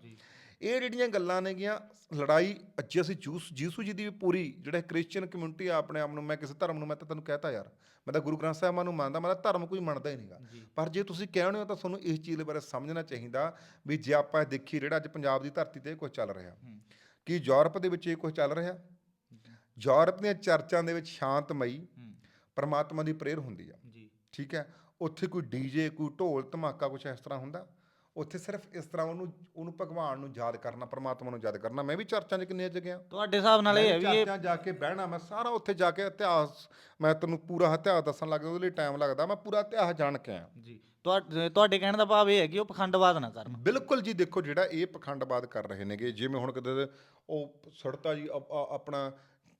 ਇਹ ਜਿਹੜੀਆਂ ਗੱਲਾਂ ਨੇਗੀਆਂ ਲੜਾਈ ਅੱਜ ਅਸੀਂ ਜੂਸ ਜੀਸੂ ਜੀ ਦੀ ਵੀ ਪੂਰੀ ਜਿਹੜਾ ਕ੍ਰਿਸਚੀਅਨ ਕਮਿਊਨਿਟੀ ਆ ਆਪਣੇ ਆਪ ਨੂੰ ਮੈਂ ਕਿਸੇ ਧਰਮ ਨੂੰ ਮੈਂ ਤਾਂ ਤੈਨੂੰ ਕਹਿਤਾ ਯਾਰ ਮੈਂ ਤਾਂ ਗੁਰੂ ਗ੍ਰੰਥ ਸਾਹਿਬਾਂ ਨੂੰ ਮੰਨਦਾ ਮੈਂ ਤਾਂ ਧਰਮ ਕੋਈ ਮੰਨਦਾ ਹੀ ਨਹੀਂਗਾ। ਪਰ ਜੇ ਤੁਸੀਂ ਕਹਿੰਦੇ ਹੋ ਤਾਂ ਤੁਹਾਨੂੰ ਇਸ ਚੀਜ਼ ਦੇ ਬਾਰੇ ਸਮਝਣਾ ਚਾਹੀਦਾ ਵੀ ਜੇ ਆਪਾਂ ਦੇਖੀ ਜਿਹੜਾ ਅੱਜ ਪੰਜਾਬ ਦੀ ਧਰਤੀ ਤੇ ਕੁਝ ਚੱਲ ਰਿਹਾ। ਕੀ ਯੂਰਪ ਦੇ ਵਿੱਚ ਇਹ ਕੁਝ ਚੱਲ ਰਿਹਾ? ਯੂਰਪ ਦੀਆਂ ਚਰਚਾਂ ਦੇ ਵਿੱਚ ਸ਼ਾਂਤਮਈ ਪਰਮਾਤਮਾ ਦੀ ਪ੍ਰੇਅਰ ਹੁੰਦੀ ਆ।
ਜੀ।
ਠੀਕ ਹੈ? ਉੱਥੇ ਕੋਈ ਡੀਜੇ ਕੋਈ ਢੋਲ ਧਮਾਕਾ ਕੁਛ ਇਸ ਤਰ੍ਹਾਂ ਹੁੰਦਾ? ਉੱਥੇ ਸਿਰਫ ਇਸ ਤਰ੍ਹਾਂ ਉਹਨੂੰ ਉਹਨੂੰ ਭਗਵਾਨ ਨੂੰ ਯਾਦ ਕਰਨਾ ਪਰਮਾਤਮਾ ਨੂੰ ਯਾਦ ਕਰਨਾ। ਮੈਂ ਵੀ ਚਰਚਾਂ 'ਚ ਕਿੰਨੇ ਚ ਗਿਆ
ਤੁਹਾਡੇ ਹਿਸਾਬ ਨਾਲ ਇਹ ਹੈ ਵੀ ਇਹ
ਚਰਚਾਂ ਜਾ ਕੇ ਬਹਿਣਾ ਮੈਂ ਸਾਰਾ ਉੱਥੇ ਜਾ ਕੇ ਇਤਿਹਾਸ ਮੈਂ ਤੈਨੂੰ ਪੂਰਾ ਇਤਿਹਾਸ ਦੱਸਣ ਲੱਗਦਾ ਉਹਦੇ ਲਈ ਟਾਈਮ ਲੱਗਦਾ। ਮੈਂ ਪੂਰਾ ਇਤਿਹਾਸ ਜਾਣ ਕੇ ਆਇਆ।
ਜੀ। ਤੁਹਾਡੇ ਤੁਹਾਡੇ ਕਹਿਣ ਦਾ ਭਾਵ ਇਹ ਹੈ ਕਿ ਉਹ ਪਖੰਡਵਾਦ ਨਾ ਕਰਨ।
ਬਿਲਕੁਲ ਜੀ ਦੇਖੋ ਜਿਹੜਾ ਇਹ ਪਖੰਡਵਾਦ ਕਰ ਰਹੇ ਨੇਗੇ ਜਿਵੇਂ ਹੁਣ ਕਿਤੇ ਉਹ ਸੜਤਾ ਜੀ ਅਪ- ਆਪਣਾ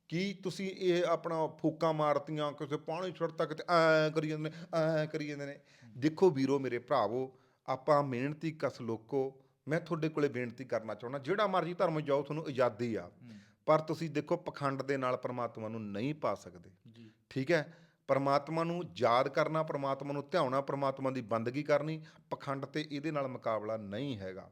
ਕੀ ਤੁਸੀਂ ਇਹ ਆਪਣਾ ਫੂਕਾਂ ਮਾਰਤੀਆਂ ਕਿਸੇ ਪਾਣੀ ਛੜਤਾ ਕਿਤੇ ਐ ਕਰੀ ਜਾਂਦੇ ਨੇ ਐ ਕਰੀ ਜਾਂਦੇ ਨੇ। ਦੇਖੋ ਵੀਰੋ ਮੇਰੇ ਭਰਾਵੋ ਆਪਾਂ ਮਿਹਨਤੀ ਕਸ ਲੋਕੋ ਮੈਂ ਤੁਹਾਡੇ ਕੋਲੇ ਬੇਨਤੀ ਕਰਨਾ ਚਾਹੁੰਦਾ ਜਿਹੜਾ ਮਰਜ਼ੀ ਧਰਮ ਜਾਓ ਤੁਹਾਨੂੰ ਆਜ਼ਾਦੀ ਆ। ਪਰ ਤੁਸੀਂ ਦੇਖੋ ਪਖੰਡ ਦੇ ਨਾਲ ਪਰਮਾਤਮਾ ਨੂੰ ਨਹੀਂ ਪਾ ਸਕਦੇ।
ਜੀ।
ਠੀਕ ਹੈ? ਪਰਮਾਤਮਾ ਨੂੰ ਯਾਦ ਕਰਨਾ ਪਰਮਾਤਮਾ ਨੂੰ ਧਿਆਉਣਾ ਪਰਮਾਤਮਾ ਦੀ ਬੰਦਗੀ ਕਰਨੀ ਪਖੰਡ ਤੇ ਇਹਦੇ ਨਾਲ ਮੁਕਾਬਲਾ ਨਹੀਂ ਹੈਗਾ।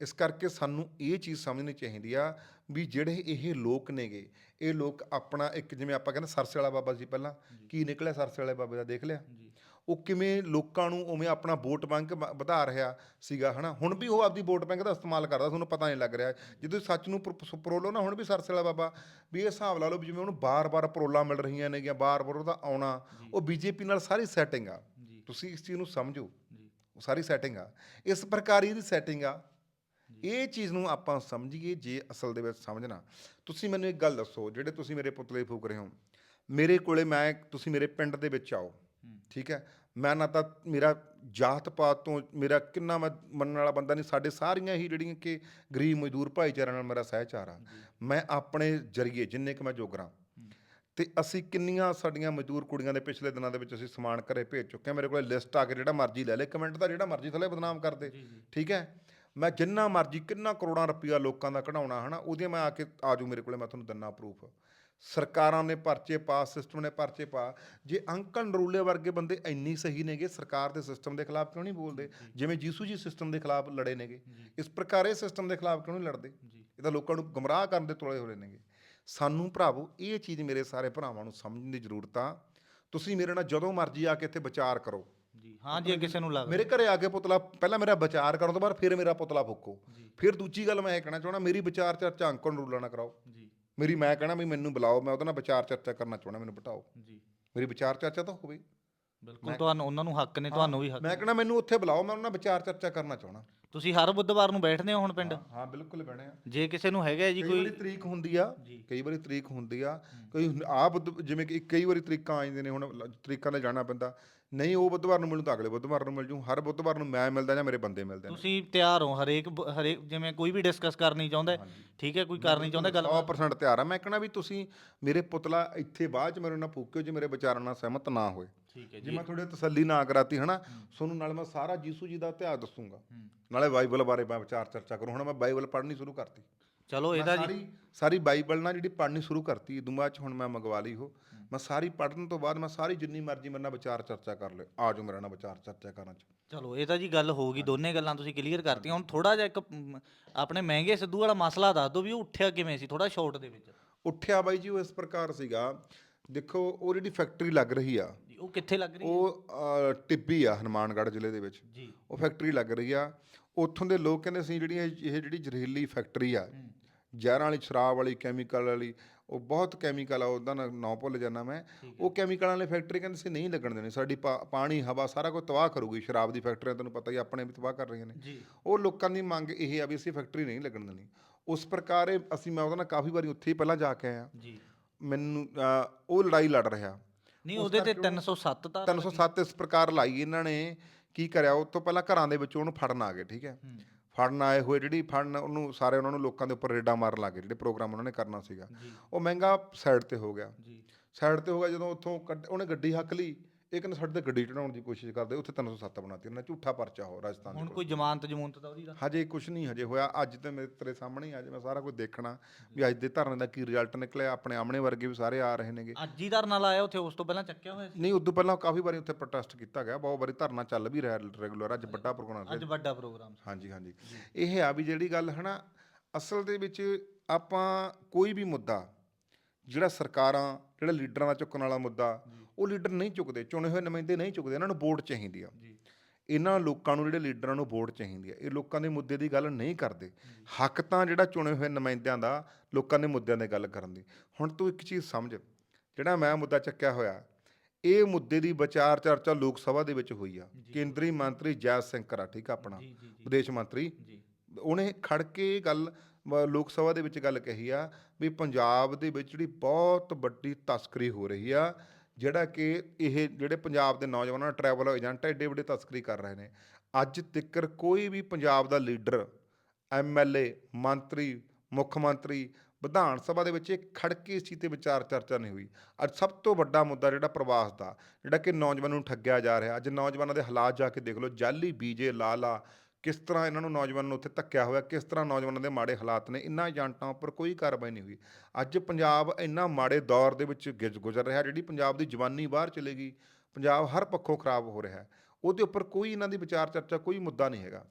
ਇਸ ਕਰਕੇ ਸਾਨੂੰ ਇਹ ਚੀਜ਼ ਸਮਝਣੀ ਚਾਹੀਦੀ ਆ ਵੀ ਜਿਹੜੇ ਇਹ ਲੋਕ ਨੇਗੇ ਇਹ ਲੋਕ ਆਪਣਾ ਇੱਕ ਜਿਵੇਂ ਆਪਾਂ ਕਹਿੰਦੇ ਸਰਸੇ ਵਾਲਾ ਬਾਬਾ ਸੀ ਪਹਿਲਾਂ ਕੀ ਨਿਕਲਿਆ ਸਰਸੇ ਵਾਲੇ ਬਾਬੇ ਦਾ ਦੇਖ ਲਿਆ?
ਜੀ।
ਉਹ ਕਿਵੇਂ ਲੋਕਾਂ ਨੂੰ ਉਵੇਂ ਆਪਣਾ ਵੋਟ ਬੈਂਕ ਵਧਾ ਰਿਹਾ ਸੀਗਾ ਹਨਾ? ਹੁਣ ਵੀ ਉਹ ਆਪਦੀ ਵੋਟ ਬੈਂਕ ਦਾ ਇਸਤੇਮਾਲ ਕਰਦਾ ਤੁਹਾਨੂੰ ਪਤਾ ਨਹੀਂ ਲੱਗ ਰਿਹਾ। ਜਦੋਂ ਸੱਚ ਨੂੰ ਪਰੋਲੋ ਨਾ ਹੁਣ ਵੀ ਸਰਸੇ ਵਾਲਾ ਬਾਬਾ ਵੀ ਇਹ ਹਿਸਾਬ ਲਾ ਲਓ ਵੀ ਜਿਵੇਂ ਉਹਨੂੰ ਬਾਰ-ਬਾਰ ਪਰੋਲਾਂ ਮਿਲ ਰਹੀਆਂ ਨੇਗੀਆਂ ਬਾਰ-ਬਾਰ ਉਹਦਾ ਆਉਣਾ ਉਹ ਬੀਜੇਪੀ ਨਾਲ ਸਾਰੀ ਸੈਟਿੰਗ ਆ।
ਜੀ।
ਤੁਸੀਂ ਇਸ ਚੀਜ਼ ਨੂੰ ਸਮਝੋ।
ਜੀ।
ਉਹ ਸਾਰੀ ਸੈਟਿੰਗ ਆ। ਇਸ ਪ੍ਰਕਾਰ ਇਹਦੀ ਸੈਟਿੰਗ ਆ। ਇਹ ਚੀਜ਼ ਨੂੰ ਆਪਾਂ ਸਮਝੀਏ ਜੇ ਅਸਲ ਦੇ ਵਿੱਚ ਸਮਝਣਾ। ਤੁਸੀਂ ਮੈਨੂੰ ਇੱਕ ਗੱਲ ਦੱਸੋ ਜਿਹੜੇ ਤੁਸੀਂ ਮੇਰੇ ਪੁਤਲੇ ਫੂਕ ਰਹੇ ਹੋ। ਮੇਰੇ ਕੋਲੇ ਮੈਂ ਤੁਸੀਂ ਮੇਰੇ ਪਿੰਡ ਦੇ ਵਿੱਚ ਆਓ। ਠੀਕ ਹੈ? ਮੈਂ ਨਾ ਤਾਂ ਮੇਰਾ ਜਾਤ ਪਾਤ ਤੋਂ ਮੇਰਾ ਕਿੰਨਾ ਮੈਂ ਮੰਨਣ ਵਾਲਾ ਬੰਦਾ ਨਹੀਂ ਸਾਡੇ ਸਾਰੀਆਂ ਹੀ ਜਿਹੜੀਆਂ ਕਿ ਗਰੀਬ ਮਜ਼ਦੂਰ ਭਾਈਚਾਰਾ ਨਾਲ ਮੇਰਾ ਸਹਿਚਾਰ ਆ। ਮੈਂ ਆਪਣੇ ਜਰੀਏ ਜਿੰਨੇ ਕਿ ਮੈਂ ਜੋਗਰਾਂ ਤੇ ਅਸੀਂ ਕਿੰਨੀਆਂ ਸਾਡੀਆਂ ਮਜ਼ਦੂਰ ਕੁੜੀਆਂ ਦੇ ਪਿਛਲੇ ਦਿਨਾਂ ਦੇ ਵਿੱਚ ਅਸੀਂ ਸਮਾਨ ਘਰੇ ਭੇਜ ਚੁੱਕੇ ਹਾਂ। ਮੇਰੇ ਕੋਲ ਲਿਸਟ ਆ ਕੇ ਜਿਹੜਾ ਮਰਜ਼ੀ ਲੈ ਲੈ ਕਮੈਂਟ ਦਾ ਜਿਹੜਾ ਮਰਜ਼ੀ ਥੱਲੇ ਬਦਨਾਮ ਕਰਦੇ ਠੀਕ ਹੈ? ਮੈਂ ਜਿੰਨਾ ਮਰਜ਼ੀ ਕਿੰਨਾ ਕਰੋੜਾਂ ਰੁਪਈਆ ਲੋਕਾਂ ਦਾ ਕਢਾਉਣਾ ਹਨਾ ਉਹਦੇ ਮੈਂ ਆ ਕੇ ਆਜੂ ਮੇਰੇ ਕੋਲੇ ਮੈਂ ਤੁਹਾਨੂੰ ਦਿੰਨਾ ਪ੍ਰੂਫ ਸਰਕਾਰਾਂ ਨੇ ਪਰਚੇ ਪਾ ਸਿਸਟਮ ਨੇ ਪਰਚੇ ਪਾ। ਜੇ ਅੰਕਲ ਨਰੂਲੇ ਵਰਗੇ ਬੰਦੇ ਇੰਨੀ ਸਹੀ ਨੇਗੇ ਸਰਕਾਰ ਦੇ ਸਿਸਟਮ ਦੇ ਖਿਲਾਫ ਕਿਉਂ ਨਹੀਂ ਬੋਲਦੇ? ਜਿਵੇਂ ਜੀਸੂ ਜੀ ਸਿਸਟਮ ਦੇ ਖਿਲਾਫ ਲੜੇ ਨੇਗੇ। ਇਸ ਪ੍ਰਕਾਰ ਇਹ ਸਿਸਟਮ ਦੇ ਖਿਲਾਫ ਕਿਉਂ ਨਹੀਂ ਲੜਦੇ? ਇਹ ਤਾਂ ਲੋਕਾਂ ਨੂੰ ਗੁੰਮਰਾਹ ਕਰਨ ਦੇ ਤੁਲੇ ਹੋਏ ਨੇਗੇ। ਸਾਨੂੰ ਭਰਾਵੋ ਇਹ ਚੀਜ਼ ਮੇਰੇ ਸਾਰੇ ਭਰਾਵਾਂ ਨੂੰ ਸਮਝਣ ਦੀ ਜ਼ਰੂਰਤ। ਆ ਤੁਸੀਂ ਮੇਰੇ ਨਾਲ ਜਦੋਂ ਮਰਜ਼ੀ ਆ ਕੇ ਇੱਥੇ ਵਿਚਾਰ ਕਰੋ।
ਜੀ ਹਾਂ ਜੇ ਕਿਸੇ ਨੂੰ ਲੱਗਦਾ
ਮੇਰੇ ਘਰੇ ਆ ਕੇ ਪੁਤਲਾ ਪਹਿਲਾਂ ਮੇਰਾ ਵਿਚਾਰ ਕਰਨ ਤੋਂ ਬਾਅਦ ਫਿਰ ਮੇਰਾ ਪੁਤਲਾ ਫੁੱਕੋ। ਫਿਰ ਦੂਜੀ ਗੱਲ ਮੈਂ ਇਹ ਕਹਿਣਾ ਚਾਹਣਾ ਮੇਰੀ ਵਿਚਾਰ ਚਰਚਾ ਅੰਕਲ ਨਰੂਲਾ ਨਾਲ ਕਰਾਓ।
ਜੀ।
ਮੇਰੀ ਮੈਂ ਕਹਿਣਾ ਵੀ ਮੈਨੂੰ ਬੁਲਾਓ ਮੈਂ ਉਹਦੇ ਨਾਲ ਵਿਚਾਰ ਚਰਚਾ ਕਰਨਾ ਚਾਹਣਾ ਮੈਨੂੰ ਬਿਠਾਓ।
ਜੀ।
ਮੇਰੀ ਵਿਚਾਰ ਚਰਚਾ ਤਾਂ ਹੋਵੇ।
ਬਿਲਕੁਲ। ਤੁਹਾਨੂੰ ਉਹਨਾਂ ਨੂੰ ਹੱਕ ਨੇ ਤੁਹਾਨੂੰ ਵੀ ਹੱਕ
ਮੈਂ ਕਹਿਣਾ ਮੈਨੂੰ ਉੱਥੇ ਬੁਲਾਓ ਮੈਂ ਉਹਨਾਂ ਨਾਲ ਵਿਚਾਰ ਚਰਚਾ ਕਰਨਾ ਚਾਹਣਾ
ਤੁਸੀਂ ਹਰ ਬੁੱਧਵਾਰ ਨੂੰ ਬੈਠਦੇ ਹੋ ਹੁਣ ਪਿੰਡ?
ਹਾਂ ਬਿਲਕੁਲ ਆ
ਜੇ ਕਿਸੇ ਨੂੰ ਹੈਗਾ ਜੀ
ਕਈ
ਕੋਈ
ਵਾਰੀ ਤਰੀਕ ਹੁੰਦੀ ਆ ਕਈ ਵਾਰੀ ਤਰੀਕ ਹੁੰਦੀ ਆ ਕੋਈ ਆ ਬੁੱਧ ਜਿਵੇਂ ਕਿ ਕਈ ਵਾਰੀ ਤਰੀਕਾਂ ਆ ਜਾਂਦੀਆਂ ਨੇ ਹੁਣ ਲ- ਤਰੀਕਾਂ ਤੇ ਜਾਣਾ ਪੈਂਦਾ। ਨਹੀਂ ਉਹ ਬੁੱਧਵਾਰ ਨੂੰ ਮਿਲੂ ਤਾਂ ਅਗਲੇ ਬੁੱਧਵਾਰ ਨੂੰ ਮਿਲ ਜੂ ਹਰ ਬੁੱਧਵਾਰ ਨੂੰ ਮੈਂ ਮਿਲਦਾ ਜਾਂ ਮੇਰੇ ਬੰਦੇ ਮਿਲਦੇ ਨੇ।
ਤੁਸੀਂ ਤਿਆਰ ਹੋ ਹਰੇਕ ਬ- ਹਰੇਕ ਜਿਵੇਂ ਕੋਈ ਵੀ ਡਿਸਕਸ ਕਰਨੀ ਚਾਹੁੰਦਾ ਹੈ, ਠੀਕ ਹੈ ਕੋਈ ਕਰਨੀ ਚਾਹੁੰਦਾ ਗੱਲ
100% ਤਿਆਰ ਆ। ਮੈਂ ਕਹਿਣਾ ਵੀ ਤੁਸੀਂ ਮੇਰੇ ਪੁਤਲਾ ਇੱਥੇ ਬਾਅਦ ਚ ਮੇਰੇ ਨਾਲ ਫੂਕਿਓ ਜੇ ਮੇਰੇ ਵਿਚਾਰਾਂ ਨਾਲ ਸਹਿਮਤ ਨਾ ਹੋਏ।
ਠੀਕ ਹੈ
ਜੇ ਮੈਂ ਥੋੜੇ ਤਸੱਲੀ ਨਾ ਕਰਾਤੀ ਹਨਾ ਤੁਹਾਨੂੰ ਨਾਲ ਮੈਂ ਸਾਰਾ ਯੀਸੂ ਜੀ ਦਾ ਇਤਿਹਾਸ ਦੱਸੂਗਾ। ਨਾਲੇ ਬਾਈਬਲ ਬਾਰੇ ਮੈਂ ਵਿਚਾਰ ਚਰਚਾ ਕਰੂੰ ਹੁਣ ਮੈਂ ਬਾਈਬਲ ਪੜ੍ਹਨੀ ਸ਼ੁਰੂ ਕਰਤੀ।
ਚਲੋ ਇਹਦਾ ਜੀ
ਸਾਰੀ ਸਾਰੀ ਬਾਈਬਲ ਨਾ ਜਿਹੜੀ ਪੜ੍ਹਨੀ ਸ਼ੁਰੂ ਕਰਤੀ ਬਾਅਦ ਚ ਹੁਣ ਮੈਂ ਮੰਗਵਾ ਲਈ ਉਹ। ਮੈਂ ਸਾਰੀ ਪੜ੍ਹਨ ਤੋਂ ਬਾਅਦ ਮੈਂ ਸਾਰੀ ਜਿੰਨੀ ਮਰਜ਼ੀ ਮੇਰੇ ਨਾਲ ਵਿਚਾਰ ਚਰਚਾ ਕਰ ਲੈ ਆਜੋ ਮੇਰੇ ਨਾਲ ਵਿਚਾਰ ਚਰਚਾ ਕਰਨ ਚ।
ਚਲੋ ਇਹ ਤਾਂ ਜੀ ਗੱਲ ਹੋ ਗਈ ਦੋਨੇ ਗੱਲਾਂ ਤੁਸੀਂ ਕਲੀਅਰ ਕਰਤੀਆਂ। ਹੁਣ ਥੋੜਾ ਜਿਹਾ ਇੱਕ ਆਪਣੇ ਮਹਿੰਗੇ ਸਿੱਧੂ ਵਾਲਾ ਮਸਲਾ ਦੱਸ ਦਿਓ ਵੀ ਉਹ ਉੱਠਿਆ ਕਿਵੇਂ ਸੀ ਥੋੜਾ ਸ਼ਾਰਟ ਦੇ ਵਿੱਚ।
ਉੱਠਿਆ ਬਾਈ ਜੀ ਉਹ ਇਸ ਪ੍ਰਕਾਰ ਸੀਗਾ। ਦੇਖੋ ਉਹ ਜਿਹੜੀ ਫੈਕਟਰੀ ਲੱਗ ਰਹੀ ਆ
ਜੀ ਉਹ ਕਿੱਥੇ ਲੱਗ ਰਹੀ ਹੈ?
ਉਹ ਅ, ਟਿੱਬੀ ਆ ਹਨੂਮਾਨਗੜ੍ਹ ਜ਼ਿਲ੍ਹੇ ਦੇ ਵਿੱਚ।
ਜੀ।
ਉਹ ਫੈਕਟਰੀ ਲੱਗ ਰਹੀ ਆ। ਉੱਥੋਂ ਦੇ ਲੋਕ ਕਹਿੰਦੇ ਸੀ ਜਿਹੜੀਆਂ ਇਹ ਇਹ ਜਿਹੜੀ ਜ਼ਹਿਰੀਲੀ ਫੈਕਟਰੀ ਆ ਜ਼ਹਿਰਾਂ ਵਾਲੀ ਸ਼ਰਾਬ ਵਾਲੀ ਕੈਮੀਕਲ ਵਾਲੀ ਉਹ ਬਹੁਤ ਕੈਮੀਕਲ ਆ ਉਹਦਾ ਨਾ ਨਾਂ ਭੁੱਲ ਜਾਣਾ ਮੈਂ। ਉਹ ਕੈਮੀਕਲਾਂ ਵਾਲੀ ਫੈਕਟਰੀ ਕਹਿੰਦੇ ਸੀ ਨਹੀਂ ਲੱਗਣ ਦੇਣੀ ਸਾਡੀ ਪਾ- ਪਾਣੀ ਹਵਾ ਸਾਰਾ ਕੁਝ ਤਬਾਹ ਕਰੂਗੀ ਸ਼ਰਾਬ ਦੀ ਫੈਕਟਰੀਆਂ ਤੁਹਾਨੂੰ ਪਤਾ ਹੀ ਆ, ਆਪਣੇ ਵੀ ਤਬਾਹ ਕਰ ਰਹੀਆਂ ਨੇ।
ਜੀ।
ਉਹ ਲੋਕਾਂ ਦੀ ਮੰਗ ਇਹ ਆ ਵੀ ਅਸੀਂ ਫੈਕਟਰੀ ਨਹੀਂ ਲੱਗਣ ਦੇਣੀ। ਉਸ ਪ੍ਰਕਾਰ ਇਹ ਅਸੀਂ ਮੈਂ ਉਹਦੇ ਨਾਲ ਕਾਫੀ ਵਾਰੀ ਉੱਥੇ ਹੀ ਪਹਿਲਾਂ ਜਾ ਕੇ ਆਇਆ।
ਜੀ।
ਮੈਨੂੰ ਅ, ਉਹ ਲੜਾਈ ਲੜ ਰਿਹਾ।
ਨਹੀਂ ਉਹਦੇ ਤੇ 307 ਤਾਂ
307 ਇਸ ਪ੍ਰਕਾਰ ਲਾਈ ਇਹਨਾਂ ਨੇ ਕੀ ਕਰਿਆ ਉਹ ਤੋਂ ਪਹਿਲਾਂ ਘਰਾਂ ਦੇ ਵਿੱਚੋਂ ਉਹਨੂੰ ਫੜਨ ਆ ਗਏ ਠੀਕ ਹੈ? ਫੜਨ ਆਏ ਹੋਏ ਜਿਹੜੀ ਫੜਨ ਉਹਨੂੰ ਸਾਰੇ ਉਹਨਾਂ ਨੂੰ ਲੋਕਾਂ ਦੇ ਉੱਪਰ ਰੇਡਾਂ ਮਾਰਨ ਲੱਗੇ ਜਿਹੜੇ ਪ੍ਰੋਗਰਾਮ ਉਹਨਾਂ ਨੇ ਕਰਨਾ ਸੀਗਾ। ਉਹ ਮਹਿੰਗਾ ਸਾਈਡ ਤੇ ਹੋ ਗਿਆ।
ਜੀ।
ਸਾਈਡ ਤੇ ਹੋ ਗਿਆ ਜਦੋਂ ਉੱਥੋਂ ਉਹਨੇ ਗੱਡੀ ਹੱਕ ਲਈ। ਇਹ ਕਹਿੰਦੇ ਸਾਡੇ ਤੇ ਗੱਡੀ ਚੜਾਉਣ ਦੀ ਕੋਸ਼ਿਸ਼ ਕਰਦੇ ਉੱਥੇ 307 ਬਣਾਤੀ ਉਹਨਾਂ ਨੇ ਝੂਠਾ ਪਰਚਾ ਹੋ ਰਾਜਸਥਾਨ
ਹੁਣ ਕੋਈ ਜ਼ਮਾਨਤ ਜਮੂਨਤ ਤਾਂ ਉਹਦੀ ਦਾ
ਹਜੇ ਕੁਝ ਨਹੀਂ ਹਜੇ ਹੋਇਆ ਅੱਜ ਤੇ ਮੇਰੇ ਤੇਰੇ ਸਾਹਮਣੇ ਹੀ ਅੱਜ ਮੈਂ ਸਾਰਾ ਕੁਝ ਦੇਖਣਾ ਵੀ ਅੱਜ ਦੇ ਧਰਨੇ ਦਾ ਕੀ ਰਿਜ਼ਲਟ ਨਿਕਲਿਆ ਆਪਣੇ ਆਮਣੇ ਵਰਗੇ ਵੀ ਸਾਰੇ ਆ ਰਹੇ ਨੇਗੇ।
ਅੱਜ ਹੀ ਧਰਨਾ ਲਾਇਆ ਉੱਥੇ ਉਸ ਤੋਂ ਪਹਿਲਾਂ ਚੱਕਿਆ ਹੋਇਆ ਸੀ?
ਨਹੀਂ ਉਦੋਂ ਪਹਿਲਾਂ ਕਾਫੀ ਵਾਰੀ ਉੱਥੇ ਪ੍ਰੋਟੈਸਟ ਕੀਤਾ ਗਿਆ ਬਹੁਤ ਵਾਰੀ ਧਰਨਾ ਚੱਲ ਵੀ ਰਿਹਾ ਰੈਗੂਲਰ ਅੱਜ ਵੱਡਾ ਪ੍ਰੋਗਰਾਮ
ਅੱਜ ਵੱਡਾ ਪ੍ਰੋਗਰਾਮ
ਹਾਂਜੀ ਹਾਂਜੀ। ਇਹ ਆ ਵੀ ਜਿਹੜੀ ਗੱਲ ਹਨਾ ਅਸਲ ਦੇ ਵਿੱਚ ਆਪਾਂ ਕੋਈ ਵੀ ਮੁੱਦਾ ਜਿਹੜਾ ਸਰਕਾਰਾਂ ਜਿਹੜਾ ਲੀਡਰਾਂ ਦਾ ਚੁੱਕਣ ਵਾਲਾ ਮੁੱਦਾ ਉਹ ਲੀਡਰ ਨਹੀਂ ਚੁੱਕਦੇ ਚੁਣੇ ਹੋਏ ਨੁਮਾਇੰਦੇ ਨਹੀਂ ਚੁੱਕਦੇ ਇਹਨਾਂ ਨੂੰ ਵੋਟ ਚਾਹੀਦੀ ਆ।
ਜੀ।
ਇਹਨਾਂ ਲੋਕਾਂ ਨੂੰ ਜਿਹੜੇ ਲੀਡਰਾਂ ਨੂੰ ਵੋਟ ਚਾਹੀਦੀ ਆ ਇਹ ਲੋਕਾਂ ਦੇ ਮੁੱਦੇ ਦੀ ਗੱਲ ਨਹੀਂ ਕਰਦੇ। ਹੱਕ ਤਾਂ ਜਿਹੜਾ ਚੁਣੇ ਹੋਏ ਨੁਮਾਇੰਦਿਆਂ ਦਾ ਲੋਕਾਂ ਦੇ ਮੁੱਦਿਆਂ ਦੀ ਗੱਲ ਕਰਨ ਦੀ। ਹੁਣ ਤੂੰ ਇੱਕ ਚੀਜ਼ ਸਮਝ ਜਿਹੜਾ ਮੈਂ ਮੁੱਦਾ ਚੱਕਿਆ ਹੋਇਆ ਇਹ ਮੁੱਦੇ ਦੀ ਵਿਚਾਰ ਚਰਚਾ ਲੋਕ ਸਭਾ ਦੇ ਵਿੱਚ ਹੋਈ ਆ। ਕੇਂਦਰੀ ਮੰਤਰੀ ਜੈ ਸ਼ੰਕਰ ਆ ਠੀਕ ਆ ਆਪਣਾ? ਵਿਦੇਸ਼ ਮੰਤਰੀ।
ਜੀ।
ਉਹਨੇ ਖੜ ਕੇ ਇਹ ਗੱਲ ਲੋਕ ਸਭਾ ਦੇ ਵਿੱਚ ਗੱਲ ਕਹੀ ਆ ਵੀ ਪੰਜਾਬ ਦੇ ਵਿੱਚ ਜਿਹੜੀ ਬਹੁਤ ਵੱਡੀ ਤਸਕਰੀ ਹੋ ਰਹੀ ਆ ਜਿਹੜਾ ਕਿ ਇਹ ਜਿਹੜੇ ਪੰਜਾਬ ਦੇ ਨੌਜਵਾਨਾਂ ਟਰੈਵਲ ਏਜੰਟ ਐਡੇ ਵੱਡੇ ਤਸਕਰੀ ਕਰ ਰਹੇ ਨੇ, ਅੱਜ ਤੱਕ ਕੋਈ ਵੀ ਪੰਜਾਬ ਦਾ ਲੀਡਰ ਐਮਐਲਏ ਮੰਤਰੀ, ਮੁੱਖ ਮੰਤਰੀ, ਵਿਧਾਨ ਸਭਾ ਦੇ ਵਿੱਚ ਇਹ ਖੜ ਕੇ ਇਸ ਚੀਜ਼ ਤੇ ਵਿਚਾਰ ਚਰਚਾ ਨਹੀਂ ਹੋਈ। ਅੱਜ ਸਭ ਤੋਂ ਵੱਡਾ ਮੁੱਦਾ ਜਿਹੜਾ ਪ੍ਰਵਾਸ ਦਾ, ਜਿਹੜਾ ਕਿ ਨੌਜਵਾਨਾਂ ਨੂੰ ਠੱਗਿਆ ਜਾ ਰਿਹਾ, ਅੱਜ ਨੌਜਵਾਨਾਂ ਦੇ ਹਾਲਾਤ ਜਾ ਕੇ ਦੇਖ ਲਓ, ਜਾਲੀ ਬੀਜੇ ਲਾਲਾ ਕਿਸ ਤਰ੍ਹਾਂ ਇਹਨਾਂ ਨੂੰ ਨੌਜਵਾਨਾਂ ਨੂੰ ਉੱਥੇ ਧੱਕਿਆ ਹੋਇਆ, ਕਿਸ ਤਰ੍ਹਾਂ ਨੌਜਵਾਨਾਂ ਦੇ ਮਾੜੇ ਹਾਲਾਤ ਨੇ, ਇਨ੍ਹਾਂ ਏਜੰਟਾਂ ਉੱਪਰ ਕੋਈ ਕਾਰਵਾਈ ਨਹੀਂ ਹੋਈ। ਅੱਜ ਪੰਜਾਬ ਇੰਨਾ ਮਾੜੇ ਦੌਰ ਦੇ ਵਿੱਚ ਗਿਜ ਗੁਜ਼ਰ ਰਿਹਾ, ਜਿਹੜੀ ਪੰਜਾਬ ਦੀ ਜਵਾਨੀ ਬਾਹਰ ਚਲੇਗੀ ਪੰਜਾਬ ਹਰ ਪੱਖੋਂ ਖਰਾਬ ਹੋ ਰਿਹਾ ਉਹਦੇ ਉੱਪਰ ਕੋਈ ਇਹਨਾਂ ਦੀ ਵਿਚਾਰ ਚਰਚਾ ਕੋਈ ਮੁੱਦਾ ਨਹੀਂ ਹੈਗਾ।